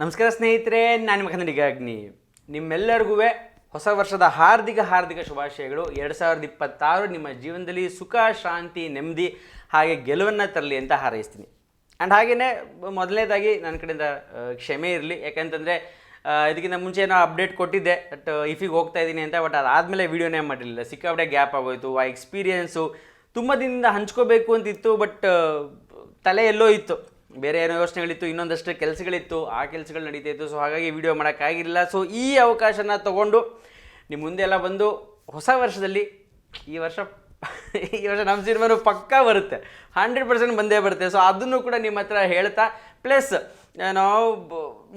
ನಮಸ್ಕಾರ ಸ್ನೇಹಿತರೆ, ನಾನು ನಿಮ್ಮ ಕನ್ನಡಿಗ ಅಗ್ನಿ. ನಿಮ್ಮೆಲ್ಲರಿಗೂ ಹೊಸ ವರ್ಷದ ಹಾರ್ದಿಕ ಹಾರ್ದಿಕ ಶುಭಾಶಯಗಳು. ಎರಡು ಸಾವಿರದ ಇಪ್ಪತ್ತಾರು ನಿಮ್ಮ ಜೀವನದಲ್ಲಿ ಸುಖ, ಶಾಂತಿ, ನೆಮ್ಮದಿ ಹಾಗೆ ಗೆಲುವನ್ನು ತರಲಿ ಅಂತ ಹಾರೈಸ್ತೀನಿ. ಆ್ಯಂಡ್ ಹಾಗೆಯೇ ಮೊದಲನೇದಾಗಿ ನನ್ನ ಕಡೆಯಿಂದ ಕ್ಷಮೆ ಇರಲಿ. ಯಾಕಂತಂದರೆ ಇದಕ್ಕಿಂತ ಮುಂಚೆ ಏನೋ ಅಪ್ಡೇಟ್ ಕೊಟ್ಟಿದ್ದೆ. ಬಟ್ ಇಫಿಗೆ ಹೋಗ್ತಾ ಇದ್ದೀನಿ ಅಂತ. ಬಟ್ ಅದಾದಮೇಲೆ ವೀಡಿಯೋನೇ ಮಾಡಿರಲಿಲ್ಲ. ಸಿಕ್ಕಾಪಟ್ಟೆ ಗ್ಯಾಪ್ ಆಗೋಯಿತು. ಆ ಎಕ್ಸ್ಪೀರಿಯೆನ್ಸು ತುಂಬ ದಿನದಿಂದ ಹಂಚ್ಕೋಬೇಕು ಅಂತಿತ್ತು. ಬಟ್ ತಲೆ ಎಲ್ಲೋ ಇತ್ತು. ಬೇರೆ ಏನೋ ಯೋಚನೆಗಳಿತ್ತು, ಇನ್ನೊಂದಷ್ಟು ಕೆಲಸಗಳಿತ್ತು, ಆ ಕೆಲಸಗಳು ನಡೀತಾ ಇತ್ತು. ಸೊ ಹಾಗಾಗಿ ವಿಡಿಯೋ ಮಾಡೋಕ್ಕಾಗಿರಲಿಲ್ಲ. ಸೊ ಈ ಅವಕಾಶನ ತಗೊಂಡು ನಿಮ್ಮ ಮುಂದೆ ಎಲ್ಲ ಬಂದು ಹೊಸ ವರ್ಷದಲ್ಲಿ ಈ ವರ್ಷ ಈ ವರ್ಷ ನಮ್ಮ ಸಿನಿಮಾನು ಪಕ್ಕಾ ಬರುತ್ತೆ. ಹಂಡ್ರೆಡ್ ಪರ್ಸೆಂಟ್ ಬಂದೇ ಬರುತ್ತೆ. ಸೊ ಅದನ್ನು ಕೂಡ ನಿಮ್ಮ ಹತ್ರ ಹೇಳ್ತಾ ಪ್ಲಸ್ ನಾವು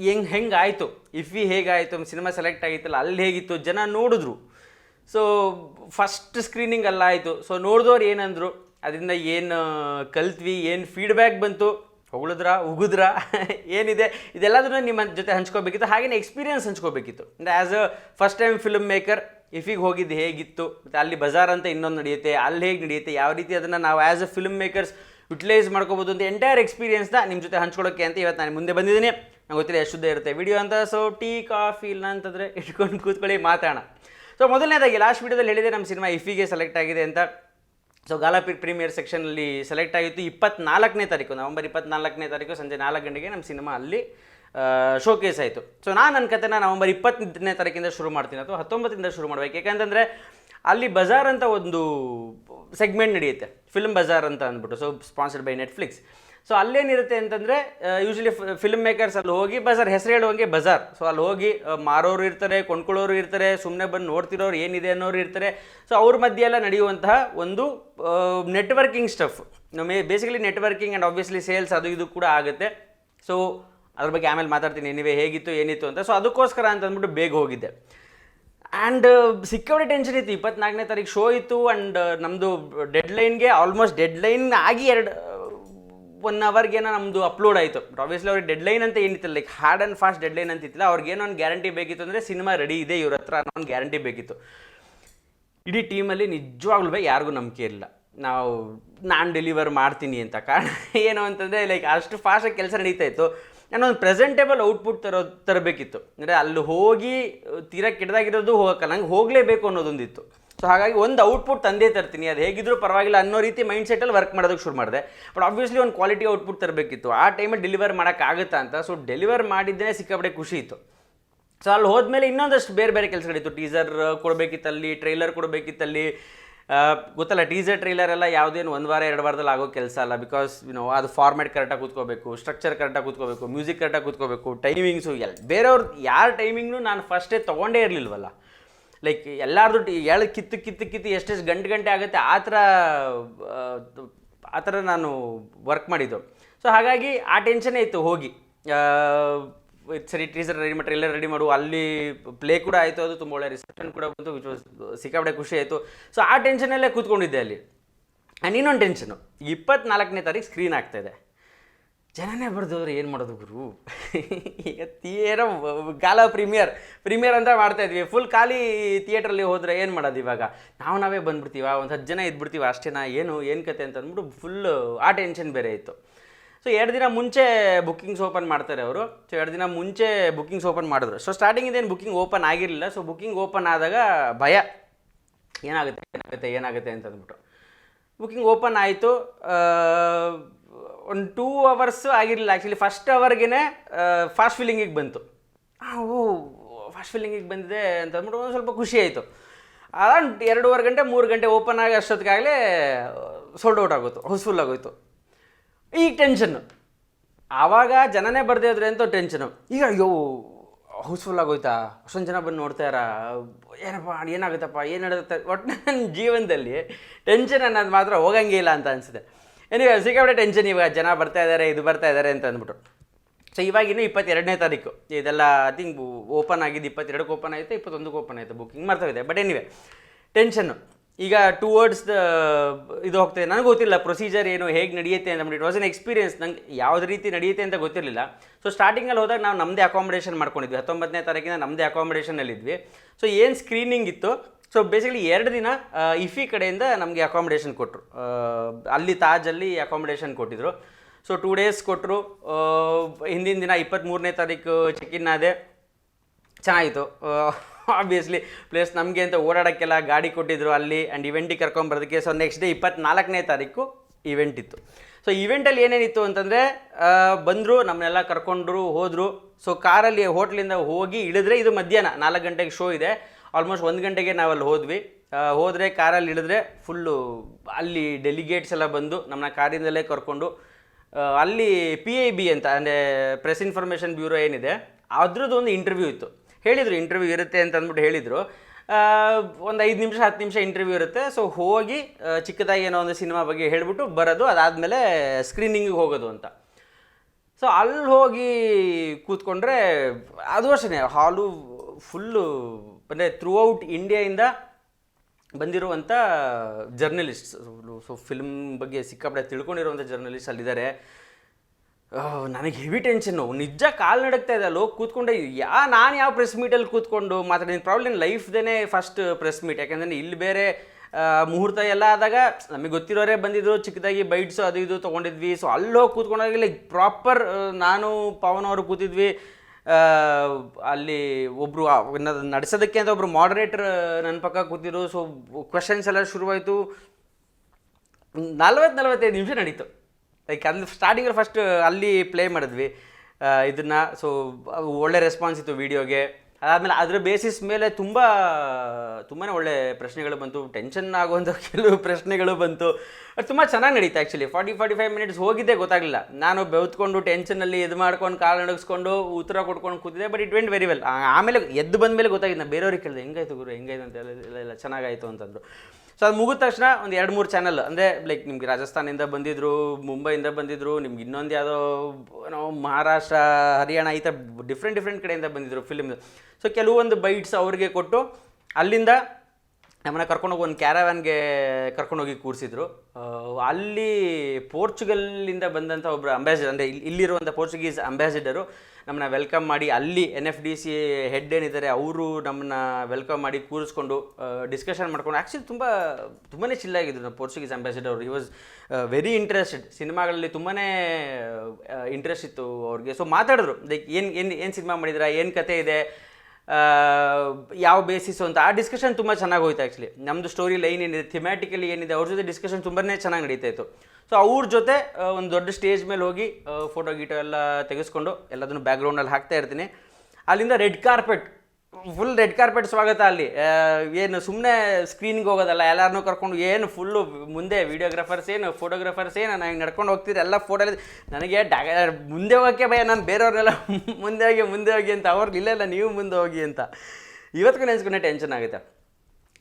ಹೆಂಗೆ ಹೆಂಗೆ ಆಯಿತು ಇಫಿ ಹೇಗಾಯಿತು? ಸಿನಿಮಾ ಸೆಲೆಕ್ಟ್ ಆಗಿತ್ತಲ್ಲ, ಅಲ್ಲಿ ಹೇಗಿತ್ತು? ಜನ ನೋಡಿದ್ರು. ಸೊ ಫಸ್ಟ್ ಸ್ಕ್ರೀನಿಂಗ್ ಅಲ್ಲ ಆಯಿತು ಸೊ ನೋಡಿದವ್ರು ಏನಂದರು? ಅದರಿಂದ ಏನು ಕಲ್ತ್ವಿ, ಏನು ಫೀಡ್ಬ್ಯಾಕ್ ಬಂತು? ಹೊಗಳಿದ್ರ, ಉಗಿದ್ರ, ಏನಿದೆ ಇದೆಲ್ಲದನ್ನು ನಿಮ್ಮ ಜೊತೆ ಹಂಚ್ಕೋಬೇಕಿತ್ತು ಹಾಗೆಯೇ experience ಹಂಚ್ಕೋಬೇಕಿತ್ತು. As a first time film maker ಇಫಿಗೆ ಹೋಗಿದ್ದು ಹೇಗಿತ್ತು, ಮತ್ತು ಅಲ್ಲಿ ಬಜಾರ್ ಅಂತ ಇನ್ನೊಂದು ನಡೆಯುತ್ತೆ, ಅಲ್ಲಿ ಹೇಗೆ ನಡೆಯುತ್ತೆ, ಯಾವ ರೀತಿ ಅದನ್ನು ನಾವು as a film makers utilise ಮಾಡ್ಕೋಬೋದು ಅಂತ ಎಂಟೈರ್ ಎಕ್ಸ್ಪೀರಿಯನ್ಸ್ನ ನಿಮ್ಮ ಜೊತೆ ಹಂಚ್ಕೊಳ್ಳೋಕ್ಕೆ ಅಂತ ಇವತ್ತು ನಾನು ಮುಂದೆ ಬಂದಿದ್ದೀನಿ. ನಂಗೆ ಗೊತ್ತಿಲ್ಲ ಎಷ್ಟು ಶುದ್ಧ ಇರುತ್ತೆ. ವಿಡಿಯೋ ಅಂತ ಸೊ ಟೀ ಕಾಫಿ ಇಲ್ಲ ಅಂತಂದರೆ ಇಟ್ಕೊಂಡು ಕೂತ್ಕೊಳ್ಳಿ, ಮಾತಾಡೋಣ. ಸೊ ಮೊದಲನೇದಾಗಿ ಲಾಸ್ಟ್ ವೀಡಿಯೋದಲ್ಲಿ ಹೇಳಿದೆ ನಮ್ಮ ಸಿನಿಮಾ ಇಫಿಗೆ ಸೆಲೆಕ್ಟ್ ಆಗಿದೆ ಅಂತ. ಸೊ ಗಾಲಾಪೀರ್ ಪ್ರೀಮಿಯರ್ ಸೆಕ್ಷನಲ್ಲಿ ಸೆಲೆಕ್ಟ್ ಆಗಿತ್ತು ಇಪ್ಪತ್ನಾಲ್ಕನೇ ತಾರೀಕು, ನವಂಬರ್ ಇಪ್ಪತ್ನಾಲ್ಕನೇ ತಾರೀಕು ಸಂಜೆ ನಾಲ್ಕು ಗಂಟೆಗೆ ನಮ್ಮ ಸಿನಿಮಾ ಅಲ್ಲಿ ಶೋಕೇಸ್ ಆಯಿತು. ಸೊ ನಾನು ನನ್ನ ಕಥೆನ ನವಂಬರ್ ಇಪ್ಪತ್ತನೇ ತಾರೀಕಿಂದ ಶುರು ಮಾಡ್ತೀನಿ, ಅಥವಾ ಹತ್ತೊಂಬತ್ತರಿಂದ ಶುರು ಮಾಡಬೇಕು. ಯಾಕಂತಂದರೆ ಅಲ್ಲಿ ಬಜಾರ್ ಅಂತ ಒಂದು ಸೆಗ್ಮೆಂಟ್ ನಡೆಯುತ್ತೆ. ಫಿಲ್ಮ್ ಬಜಾರ್ ಅಂತ ಅಂದ್ಬಿಟ್ಟು so sponsored by Netflix so ಅಲ್ಲೇನಿರುತ್ತೆ ಅಂತಂದರೆ ಯೂಶಲಿ ಫಿಲ್ಮ್ ಮೇಕರ್ಸ್ ಅಲ್ಲಿ ಹೋಗಿ ಬಜಾರ್ ಹೆಸರು ಹೇಳುವಂಗೆ ಬಜಾರ್. ಸೊ ಅಲ್ಲಿ ಹೋಗಿ ಮಾರೋರು ಇರ್ತಾರೆ, ಕೊಂಡ್ಕೊಳ್ಳೋರು ಇರ್ತಾರೆ ಸುಮ್ಮನೆ ಬಂದು ನೋಡ್ತಿರೋರು ಏನಿದೆ ಅನ್ನೋರು ಇರ್ತಾರೆ. ಸೊ ಅವ್ರ ಮಧ್ಯೆ ಎಲ್ಲ ನಡೆಯುವಂತಹ ಒಂದು networking stuff may basically networking and obviously sales ಅದು ಇದು ಕೂಡ ಆಗುತ್ತೆ. ಸೊ ಅದ್ರ ಬಗ್ಗೆ ಆಮೇಲೆ ಮಾತಾಡ್ತೀನಿ ನೀವೇ ಹೇಗಿತ್ತು, ಏನಿತ್ತು ಅಂತ. ಸೊ ಅದಕ್ಕೋಸ್ಕರ ಅಂತ ಅಂದ್ಬಿಟ್ಟು ಬೇಗ ಹೋಗಿದ್ದೆ. ಆ್ಯಂಡ್ ಸಿಕ್ಕಾಪಟ್ಟೆ ಟೆನ್ಷನ್ ಇತ್ತು. ಇಪ್ಪತ್ನಾಲ್ಕನೇ ತಾರೀಕು ಶೋ ಇತ್ತು ಆ್ಯಂಡ್ ನಮ್ಮದು ಡೆಡ್ಲೈನ್ಗೆ ಆಲ್ಮೋಸ್ಟ್ ಡೆಡ್ಲೈನ್ ಆಗಿ ಎರಡು ಒನ್ ಅವರ್ಗೇನೋ ನಮ್ಮದು ಅಪ್ಲೋಡ್ ಆಯಿತು. ಆಬ್ವಿಯಸ್ಲಿ ಅವ್ರಿಗೆ ಡೆಡ್ಲೈನ್ ಅಂತ ಏನಿತ್ತು like hard and fast deadline ಅಂತಿತ್ತಿಲ್ಲ, ಅವ್ರಿಗೇನೋ ಒಂದು ಗ್ಯಾರಂಟಿ ಬೇಕಿತ್ತು ಅಂದರೆ ಸಿನಿಮಾ ರೆಡಿ ಇದೆ ಇವ್ರ ಹತ್ರ ಅನ್ನೋ ಒಂದು ಗ್ಯಾರಂಟಿ ಬೇಕಿತ್ತು. ಇಡೀ ಟೀಮಲ್ಲಿ ನಿಜವಾಗ್ಲೂ ಯಾರಿಗೂ ನಂಬಿಕೆ ಇಲ್ಲ. ನಾವು ನಾನು ಡೆಲಿವರ್ ಮಾಡ್ತೀನಿ ಅಂತ. ಕಾರಣ ಏನು ಅಂತಂದರೆ ಲೈಕ್ ಅಷ್ಟು ಫಾಸ್ಟಾಗಿ ಕೆಲಸ ನಡೀತಾ ಇತ್ತು. ನಾನೊಂದು ಪ್ರೆಸೆಂಟೇಬಲ್ ಔಟ್ಪುಟ್ ತರೋ ತರಬೇಕಿತ್ತು. ಅಂದರೆ ಅಲ್ಲಿ ಹೋಗಿ ತೀರಾ ಕೆಟ್ಟದಾಗಿರೋದು ಹೋಗಕ್ಕಲ್ಲ, ನಂಗೆ ಹೋಗಲೇಬೇಕು ಅನ್ನೋದೊಂದಿತ್ತು. ಸೊ ಹಾಗಾಗಿ ಒಂದು ಔಟ್ಪುಟ್ ತಂದೇ ತರ್ತೀನಿ. ಅದು ಹೇಗಿದ್ರೂ ಪರವಾಗಿಲ್ಲ ಅನ್ನೋ ರೀತಿ ಮೈಂಡ್ ಸೆಟ್ಟಲ್ಲಿ ವರ್ಕ್ ಮಾಡೋದಕ್ಕೆ ಶುರು ಮಾಡಿದೆ. ಬಟ್ ಆಬ್ವಿಯಸ್ಲಿ ಒಂದು ಕ್ವಾಲಿಟಿ ಔಟ್ಪುಟ್ ತರಬೇಕಿತ್ತು. ಆ ಟೈಮಲ್ಲಿ ಡೆಲಿವರ್ ಮಾಡೋಕ್ಕಾಗುತ್ತಾ ಅಂತ? ಸೊ ಡೆಲಿವರ್ ಮಾಡಿದ್ದೇ ಸಿಕ್ಕಾಪಟ್ಟೆ ಖುಷಿ ಇತ್ತು. ಸೊ ಅಲ್ಲಿ ಹೋದ್ಮೇಲೆ ಇನ್ನೊಂದಷ್ಟು ಬೇರೆ ಬೇರೆ ಕೆಲಸಗಳಿತ್ತು. ಟೀಸರ್ ಕೊಡಬೇಕಿತ್ತಲ್ಲಿ ಟ್ರೈಲರ್ ಕೊಡಬೇಕಿತ್ತಲ್ಲಿ ಗೊತ್ತಲ್ಲ ಟೀಸರ್ ಟ್ರೈಲರ್ ಎಲ್ಲ ಯಾವುದೇನು ಒಂದು ವಾರ ಎರಡು ವಾರದಲ್ಲಿ ಆಗೋ ಕೆಲಸ ಅಲ್ಲ. ಬಿಕಾಸ್ ನೋ ಅದು ಫಾರ್ಮ್ಯಾಟ್ ಕರೆಕ್ಟಾಗಿ ಕೂತ್ಕೋಬೇಕು ಸ್ಟ್ರಕ್ಚರ್ ಕರೆಕ್ಟಾಗಿ ಕೂತ್ಕೋಬೇಕು ಮ್ಯೂಸಿಕ್ ಕರೆಕ್ಟಾಗಿ ಕೂತ್ಕೋಬೇಕು ಟೈಮಿಂಗ್ಸು ಎಲ್ಲ ಬೇರೆಯವ್ರ ಯಾರ ಟೈಮಿಂಗ್ನು ನಾನು ಫಸ್ಟೇ ತೊಗೊಂಡೇ ಇರಲಿಲ್ವಲ್ಲ. ಲೈಕ್ ಎಲ್ಲರದು ಎಳ್ ಕಿತ್ತು ಕಿತ್ತು ಕಿತ್ತು ಎಷ್ಟೆಷ್ಟು ಗಂಟೆ ಗಂಟೆ ಆಗುತ್ತೆ ಆ ಥರ ಆ, ಥರ ನಾನು ವರ್ಕ್ ಮಾಡಿದ್ದು. ಸೊ ಹಾಗಾಗಿ ಆ ಟೆನ್ಷನ್ ಇತ್ತು ಹೋಗಿ. ಸರಿ ಟೀಸರ್ ರೆಡಿ ಮಾಡಿ ಟ್ರೈಲರ್ ರೆಡಿ ಮಾಡು ಅಲ್ಲಿ ಪ್ಲೇ ಕೂಡ ಆಯಿತು, ಅದು ತುಂಬ ಒಳ್ಳೆ ರಿಸೆಪ್ಷನ್ ಕೂಡ ಬಂತು ವಿಚ್ ವಾಸ್ ಸಿಕ್ಕಾಪಟ್ಟೆ ಖುಷಿ ಆಯಿತು. ಸೊ ಆ ಟೆನ್ಷನಲ್ಲೇ ಕೂತ್ಕೊಂಡಿದ್ದೆ ಅಲ್ಲಿ. ಆ್ಯಂಡ್ ಇನ್ನೊಂದು ಟೆನ್ಷನು ಇಪ್ಪತ್ನಾಲ್ಕನೇ ತಾರೀಕು ಸ್ಕ್ರೀನ್ ಆಗ್ತಾಯಿದೆ ಜನನೇ ಬರ್ದವ್ರು ಏನು ಮಾಡೋದು ಗುರು? ಈಗ ಥಿಯೇಟರ್ ಗಾಲ ಪ್ರೀಮಿಯರ್ ಪ್ರೀಮಿಯರ್ ಅಂತ ಮಾಡ್ತಾ ಇದ್ವಿ. ಫುಲ್ ಖಾಲಿ ಥಿಯೇಟ್ರಲ್ಲಿ ಹೋದರೆ ಏನು ಮಾಡೋದು ಇವಾಗ? ನಾವು ನಾವೇ ಬಂದ್ಬಿಡ್ತೀವ? ಒಂದು ಹತ್ತು ಜನ ಇದ್ಬಿಡ್ತೀವ? ಅಷ್ಟೇನಾ? ಏನು? ಏನು ಕತೆ ಅಂತ ಅಂದ್ಬಿಟ್ಟು ಫುಲ್ ಆ ಟೆನ್ಷನ್ ಬೇರೆ ಇತ್ತು. ಸೊ ಎರಡು ದಿನ ಮುಂಚೆ ಬುಕ್ಕಿಂಗ್ಸ್ ಓಪನ್ ಮಾಡ್ತಾರೆ ಅವರು. ಸೊ ಎರಡು ದಿನ ಮುಂಚೆ ಬುಕ್ಕಿಂಗ್ಸ್ ಓಪನ್ ಮಾಡಿದ್ರು. ಸೊ ಸ್ಟಾರ್ಟಿಂಗಿಂದೇನು ಬುಕ್ಕಿಂಗ್ ಓಪನ್ ಆಗಿರಲಿಲ್ಲ. ಸೊ ಬುಕ್ಕಿಂಗ್ ಓಪನ್ ಆದಾಗ ಭಯ. ಏನಾಗುತ್ತೆ ಏನಾಗುತ್ತೆ ಏನಾಗುತ್ತೆ ಅಂತ ಅಂದ್ಬಿಟ್ಟು. ಬುಕ್ಕಿಂಗ್ ಓಪನ್ ಆಯಿತು. ಒಂದು ಟೂ ಅವರ್ಸು ಆಗಿರಲಿಲ್ಲ. ಆ್ಯಕ್ಚುಲಿ ಫಸ್ಟ್ ಅವರ್ಗೆ ಫಾಸ್ಟ್ ಫೀಲಿಂಗಿಗೆ ಬಂತು. ಓ ಫಾಸ್ಟ್ ಫೀಲಿಂಗಿಗೆ ಬಂದಿದೆ ಅಂತ ಅಂದ್ಬಿಟ್ಟು ಒಂದು ಸ್ವಲ್ಪ ಖುಷಿ ಆಯಿತು. ಅದ ಎರಡೂವರೆ ಗಂಟೆ, ಮೂರು ಗಂಟೆ ಓಪನ್ ಆಗಿ ಅಷ್ಟೊತ್ತಿಗಾಗಲೇ ಸೋಲ್ಡ್ ಔಟ್ ಆಗೋಯ್ತು. ಹೌಸ್ಫುಲ್ ಆಗೋಯ್ತು. ಈಗ ಟೆನ್ಷನ್ನು ಆವಾಗ ಜನನೇ ಬರ್ದೇ ಇದ್ರೆ ಅಂತ ಟೆನ್ಷನು ಈಗ ಅಯ್ಯೋ ಹೌಸ್ಫುಲ್ ಆಗೋಯ್ತಾ? ಅಷ್ಟೊಂದು ಜನ ಬಂದು ನೋಡ್ತಾ ಇರ ಏನಪ್ಪ, ಏನಾಗುತ್ತಪ್ಪ? ಏನು ನಡೆಯುತ್ತೆ? ಒಟ್ಟು ನನ್ನ ಜೀವನದಲ್ಲಿ ಟೆನ್ಷನ್ ಅನ್ನೋದು ಮಾತ್ರ ಹೋಗಂಗೆ ಇಲ್ಲ ಅಂತ ಅನಿಸುತ್ತೆ. ಏನಿವೆ ಸಿಕ್ಕಾಪಟ್ಟೆ ಟೆನ್ಷನ್ ಇವಾಗ ಜನ ಬರ್ತಾ ಇದ್ದಾರೆ ಇದು ಬರ್ತಾ ಇದ್ದಾರೆ ಅಂತ ಅಂದ್ಬಿಟ್ಟು. ಸೊ ಇವಾಗ ಇನ್ನು ಇಪ್ಪತ್ತೆರಡನೇ ತಾರೀಕು. ಇದೆಲ್ಲ ಐ ಥಿಂಕ್ ಓಪನ್ ಆಗಿದ್ದು ಇಪ್ಪತ್ತೆರಡಕ್ಕೆ ಓಪನ್ ಆಯಿತು, ಇಪ್ಪತ್ತೊಂದಕ್ಕೆ ಓಪನ್ ಆಯಿತು? ಬುಕ್ಕಿಂಗ್ ಮಾಡ್ತಾ ಇದೆ. ಬಟ್ ಏನಿವೆ ಟೆನ್ಷನ್ನು ಈಗ ಟುವರ್ಡ್ಸ್ ದ ಇದು ಹೋಗ್ತದೆ. ನನಗೆ ಗೊತ್ತಿಲ್ಲ ಪ್ರೊಸೀಜರ್ ಏನು, ಹೇಗೆ ನಡೆಯುತ್ತೆ ಅಂತ ಇಟ್ ವಾಸ್ ಎನ್ ಎಕ್ಸ್ಪೀರಿಯನ್ಸ್ ನಂಗೆ ಯಾವ್ದು ರೀತಿ ನಡೆಯುತ್ತೆ ಅಂತ ಗೊತ್ತಿರಲಿಲ್ಲ. ಸೊ ಸ್ಟಾರ್ಟಿಂಗಲ್ಲಿ ಹೋದಾಗ ನಾವು ನಮ್ಮದೇ ಅಕಾಮಿಡೇಷನ್ ಮಾಡ್ಕೊಂಡಿದ್ವಿ. ಹತ್ತೊಂಬತ್ತನೇ ತಾರೀಕಿನ ನಮ್ಮದೇ ಅಕಾಮಿಡೇಷನಲ್ಲಿದ್ವಿ ಸೊ ಏನು ಸ್ಕ್ರೀನಿಂಗ್ ಇತ್ತು? ಸೊ ಬೇಸಿಕಲಿ ಎರಡು ದಿನ ಇಫಿ ಕಡೆಯಿಂದ ನಮಗೆ ಅಕಾಮಡೇಷನ್ ಕೊಟ್ಟರು ಅಲ್ಲಿ ತಾಜಲ್ಲಿ ಅಕಾಮಿಡೇಷನ್ ಕೊಟ್ಟಿದ್ರು. ಸೊ ಟೂ ಡೇಸ್ ಕೊಟ್ಟರು ಹಿಂದಿನ ದಿನ ಇಪ್ಪತ್ತ್ಮೂರನೇ ತಾರೀಕು ಚೆಕ್ ಇನ್ ಆದೆ. ಚೆನ್ನಾಗಿತ್ತು. ಆಬ್ವಿಯಸ್ಲಿ ಪ್ಲೇಸ್ ನಮಗೆ ಅಂತ ಓಡಾಡೋಕ್ಕೆಲ್ಲ ಗಾಡಿ ಕೊಟ್ಟಿದ್ರು ಅಲ್ಲಿ ಆ್ಯಂಡ್ ಇವೆಂಟಿಗೆ ಕರ್ಕೊಂಬರೋದಕ್ಕೆ ಸೊ ನೆಕ್ಸ್ಟ್ ಡೇ ಇಪ್ಪತ್ನಾಲ್ಕನೇ ತಾರೀಕು ಇವೆಂಟ್ ಇತ್ತು. ಸೊ ಇವೆಂಟಲ್ಲಿ ಏನೇನಿತ್ತು ಅಂತಂದರೆ ಬಂದರು, ನಮ್ಮನ್ನೆಲ್ಲ ಕರ್ಕೊಂಡ್ರು, ಹೋದರು. ಸೊ ಕಾರಲ್ಲಿ ಹೋಟ್ಲಿಂದ ಹೋಗಿ ಇಳಿದ್ರೆ ಇದು ಮಧ್ಯಾಹ್ನ, ನಾಲ್ಕು ಗಂಟೆಗೆ ಶೋ ಇದೆ. ಆಲ್ಮೋಸ್ಟ್ ಒಂದು ಗಂಟೆಗೆ ನಾವಲ್ಲಿ ಹೋದ್ವಿ. ಹೋದರೆ ಕಾರಲ್ಲಿ ಇಳಿದ್ರೆ ಫುಲ್ಲು ಅಲ್ಲಿ ಡೆಲಿಗೇಟ್ಸ್ ಎಲ್ಲ ಬಂದು ನಮ್ಮನ್ನ ಕಾರಿಂದಲೇ ಕರ್ಕೊಂಡು ಅಲ್ಲಿ ಪಿ ಐ ಬಿ ಅಂತ, ಅಂದರೆ ಪ್ರೆಸ್ ಇನ್ಫಾರ್ಮೇಷನ್ ಬ್ಯೂರೋ ಏನಿದೆ, ಅದ್ರದ್ದು ಒಂದು ಇಂಟರ್ವ್ಯೂ ಇತ್ತು. ಹೇಳಿದರು ಇಂಟರ್ವ್ಯೂ ಇರುತ್ತೆ ಅಂತ ಅಂದ್ಬಿಟ್ಟು ಹೇಳಿದರು ಒಂದು ಐದು ನಿಮಿಷ, ಹತ್ತು ನಿಮಿಷ ಇಂಟರ್ವ್ಯೂ ಇರುತ್ತೆ. ಸೊ ಹೋಗಿ ಚಿಕ್ಕದಾಗಿ ಏನೋ ಒಂದು ಸಿನಿಮಾ ಬಗ್ಗೆ ಹೇಳಿಬಿಟ್ಟು ಬರೋದು, ಅದಾದಮೇಲೆ ಸ್ಕ್ರೀನಿಂಗಿಗೆ ಹೋಗೋದು ಅಂತ. ಸೊ ಅಲ್ಲಿ ಹೋಗಿ ಕೂತ್ಕೊಂಡ್ರೆ, ಅದು ಅಷ್ಟೇ ಹಾಲು ಫುಲ್ಲು ಅಂದರೆ ಥ್ರೂ ಔಟ್ ಇಂಡಿಯಾಯಿಂದ ಬಂದಿರುವಂಥ ಜರ್ನಲಿಸ್ಟ್ಸ್ ಸೊ ಫಿಲ್ಮ್ ಬಗ್ಗೆ ಸಿಕ್ಕಾಪಟ್ಟೆ ತಿಳ್ಕೊಂಡಿರುವಂಥ ಜರ್ನಲಿಸ್ಟ್ ಅಲ್ಲಿದ್ದಾರೆ. ನನಗೆ ಹೆವಿ ಟೆನ್ಷನ್ನು ನಿಜ ಕಾಲು ನಡಕ್ತಾ ಇದೆ. ಅಲ್ಲೋ ಕೂತ್ಕೊಂಡೆ. ಯಾ, ನಾನು ಯಾವ ಪ್ರೆಸ್ ಮೀಟಲ್ಲಿ ಕೂತ್ಕೊಂಡು ಮಾತಾಡಿದ್ದೀನಿ ಪ್ರಾಬ್ಲಮ್ ಲೈಫ್ದೇ ಫಸ್ಟ್ ಪ್ರೆಸ್ ಮೀಟ್ ಯಾಕೆಂದರೆ ಇಲ್ಲಿ ಬೇರೆ ಮುಹೂರ್ತ ಎಲ್ಲ ಆದಾಗ ನಮಗೆ ಗೊತ್ತಿರೋರೇ ಬಂದಿದ್ರು. ಚಿಕ್ಕದಾಗಿ ಬೈಟ್ಸು ಅದು ಇದು ತೊಗೊಂಡಿದ್ವಿ. ಸೊ ಅಲ್ಲೋಗಿ ಕೂತ್ಕೊಂಡಾಗ ಲೈಕ್ ಪ್ರಾಪರ್ ನಾನು, ಪವನ್ ಅವರು ಕೂತಿದ್ವಿ. ಅಲ್ಲಿ ಒಬ್ಬರು ನಡೆಸೋದಕ್ಕೆ ಅಂತ ಒಬ್ಬರು ಮಾಡ್ರೇಟರ್ ನನ್ನ ಪಕ್ಕ ಕೂತಿದ್ರು. ಸೊ ಕ್ವೆಶನ್ಸ್ ಎಲ್ಲ ಶುರುವಾಯಿತು. ನಲ್ವತ್ತು ನಲ್ವತ್ತೈದು ನಿಮಿಷ ನಡೀತು. ಲೈಕ್ ಅಲ್ಲಿ ಸ್ಟಾರ್ಟಿಂಗಲ್ಲಿ ಫಸ್ಟ್ ಅಲ್ಲಿ ಪ್ಲೇ ಮಾಡಿದ್ವಿ. ಇದನ್ನು ಸೊ ಒಳ್ಳೆ ರೆಸ್ಪಾನ್ಸ್ ಇತ್ತು ವೀಡಿಯೋಗೆ ಅದಾದಮೇಲೆ ಅದರ ಬೇಸಿಸ್ ಮೇಲೆ ತುಂಬ ತುಂಬಾ ಒಳ್ಳೆ ಪ್ರಶ್ನೆಗಳು ಬಂತು. ಟೆನ್ಷನ್ ಆಗುವಂಥ ಕೆಲವು ಪ್ರಶ್ನೆಗಳು ಬಂತು. ಅದು ತುಂಬ ಚೆನ್ನಾಗಿ ನಡೀತು actually forty forty five minutes ಹೋಗಿದ್ದೆ ಗೊತ್ತಾಗಲಿಲ್ಲ. ನಾನು ಬೆವ್ತ್ಕೊಂಡು ಟೆನ್ಷನಲ್ಲಿ ಇದು ಮಾಡ್ಕೊಂಡು ಕಾಲು ನಡಗಿಸ್ಕೊಂಡು ಉತ್ತರ ಕೊಟ್ಕೊಂಡು ಕೂತಿದ್ದೆ but it went very well ಆಮೇಲೆ ಎದ್ದು ಬಂದ ಮೇಲೆ ಗೊತ್ತಾಗಿದ್ದು ನಾನು ಬೇರೆಯವ್ರಿಗೆ ಕೇಳಿದೆ, ಹೆಂಗಾಯ್ತು ಗುರು? ಹೆಂಗಾಯ್ತು? ಅಂತ ಇಲ್ಲ ಇಲ್ಲ ಚೆನ್ನಾಗಾಯ್ತು ಅಂತಂದರು. ಸೊ ಅದು ಮುಗಿದ ತಕ್ಷಣ ಒಂದು ಎರಡು ಮೂರು ಚಾನಲ್ ಅಂದರೆ ಲೈಕ್ ನಿಮ್ಗೆ ರಾಜಸ್ಥಾನಿಂದ ಬಂದಿದ್ರು, ಮುಂಬೈಯಿಂದ ಬಂದಿದ್ರು, ನಿಮ್ಗೆ ಇನ್ನೊಂದು ಯಾವುದೋ ನಾವು ಮಹಾರಾಷ್ಟ್ರ, ಹರಿಯಾಣ, ಈ ಥರ ಡಿಫ್ರೆಂಟ್ ಡಿಫ್ರೆಂಟ್ ಕಡೆಯಿಂದ ಬಂದಿದ್ರು ಫಿಲ್ಮ್ದು ಸೊ ಕೆಲವೊಂದು ಬೈಟ್ಸ್ ಅವ್ರಿಗೆ ಕೊಟ್ಟು, ಅಲ್ಲಿಂದ ನಮ್ಮನ್ನ ಕರ್ಕೊಂಡೋಗಿ ಒಂದು ಕ್ಯಾರವ್ಯಾನ್ಗೆ ಕರ್ಕೊಂಡೋಗಿ ಕೂರಿಸಿದ್ರು. ಅಲ್ಲಿ ಪೋರ್ಚುಗಲ್ಲಿಂದ ಬಂದಂಥ ಒಬ್ಬರು ಅಂಬಾಸಿಡರ್ ಅಂದರೆ ಇಲ್ಲಿ ಇಲ್ಲಿರುವಂಥ ಪೋರ್ಚುಗೀಸ್ ಅಂಬಾಸಿಡರು ನಮ್ಮನ್ನ ವೆಲ್ಕಮ್ ಮಾಡಿ ಅಲ್ಲಿ N F D C head ಏನಿದ್ದಾರೆ ಅವರು ನಮ್ಮನ್ನ ವೆಲ್ಕಮ್ ಮಾಡಿ ಕೂರಿಸ್ಕೊಂಡು ಡಿಸ್ಕಷನ್ ಮಾಡ್ಕೊಂಡು ಆ್ಯಕ್ಚುಲಿ ತುಂಬ ತುಂಬಾ ಚಿಲ್ಲಾಗಿದ್ದರು ನಮ್ಮ ಪೋರ್ಚುಗೀಸ್ ಅಂಬಾಸಿಡರ್ ಅವರು. ಹಿ ವಾಸ್ ವೆರಿ ಇಂಟ್ರೆಸ್ಟೆಡ್ ಸಿನಿಮಾಗಳಲ್ಲಿ ತುಂಬಾ ಇಂಟ್ರೆಸ್ಟ್ ಇತ್ತು ಅವ್ರಿಗೆ. ಸೊ ಮಾತಾಡಿದ್ರು ಲೈಕ್ ಏನು ಏನು ಏನು ಸಿನಿಮಾ ಮಾಡಿದಿರಾ, ಏನು ಕತೆ ಇದೆ ಯಾವ ಬೇಸಿಸು ಅಂತ. ಆ ಡಿಸ್ಕಷನ್ ತುಂಬ ಚೆನ್ನಾಗಿ ಹೋಯ್ತು ಆ್ಯಕ್ಚುಲಿ ನಮ್ಮದು ಸ್ಟೋರಿ ಲೈನ್ ಏನಿದೆ ಥಿಮ್ಯಾಟಿಕಲಿ ಏನಿದೆ, ಅವ್ರ ಜೊತೆ ಡಿಸ್ಕಷನ್ ತುಂಬಾ ಚೆನ್ನಾಗಿ ನಡೀತಾ ಇತ್ತು. ಸೊ ಅವ್ರ ಜೊತೆ ಒಂದು ದೊಡ್ಡ ಸ್ಟೇಜ್ ಮೇಲೆ ಹೋಗಿ ಫೋಟೋ ಗೀಟೋ ಎಲ್ಲ ತೆಗೆಸ್ಕೊಂಡು ಎಲ್ಲದನ್ನು ಬ್ಯಾಕ್ಗ್ರೌಂಡಲ್ಲಿ ಹಾಕ್ತಾ ಇರ್ತೀನಿ. ಅಲ್ಲಿಂದ red carpet full red carpet ಸ್ವಾಗತ ಅಲ್ಲಿ. ಏನು ಸುಮ್ಮನೆ ಸ್ಕ್ರೀನಿಗೆ ಹೋಗೋದಲ್ಲ ಎಲ್ಲರನ್ನೂ ಕರ್ಕೊಂಡು ಏನು ಫುಲ್ಲು ಮುಂದೆ ವಿಡಿಯೋಗ್ರಾಫರ್ಸ್ ಏನು ಫೋಟೋಗ್ರಾಫರ್ಸ್ ಏನು, ನಾನು ನಡ್ಕೊಂಡು ಹೋಗ್ತಿದ್ದೆ, ಎಲ್ಲ ಫೋಟೋ ನನಗೆ ಡಾಗ, ಮುಂದೆ ಹೋಗೋಕ್ಕೆ ಭಯ, ನಾನು ಬೇರೆಯವ್ರನ್ನೆಲ್ಲ ಮುಂದೆ ಹೋಗಿ ಮುಂದೆ ಹೋಗಿ ಅಂತ. ಅವ್ರಿಗೆ ಇಲ್ಲ ಇಲ್ಲ, ನೀವು ಮುಂದೆ ಹೋಗಿ ಅಂತ. ಇವತ್ತಿಗೂ ನೆನೆಸ್ಕೊಂಡೆ ಟೆನ್ಷನ್ ಆಗುತ್ತೆ.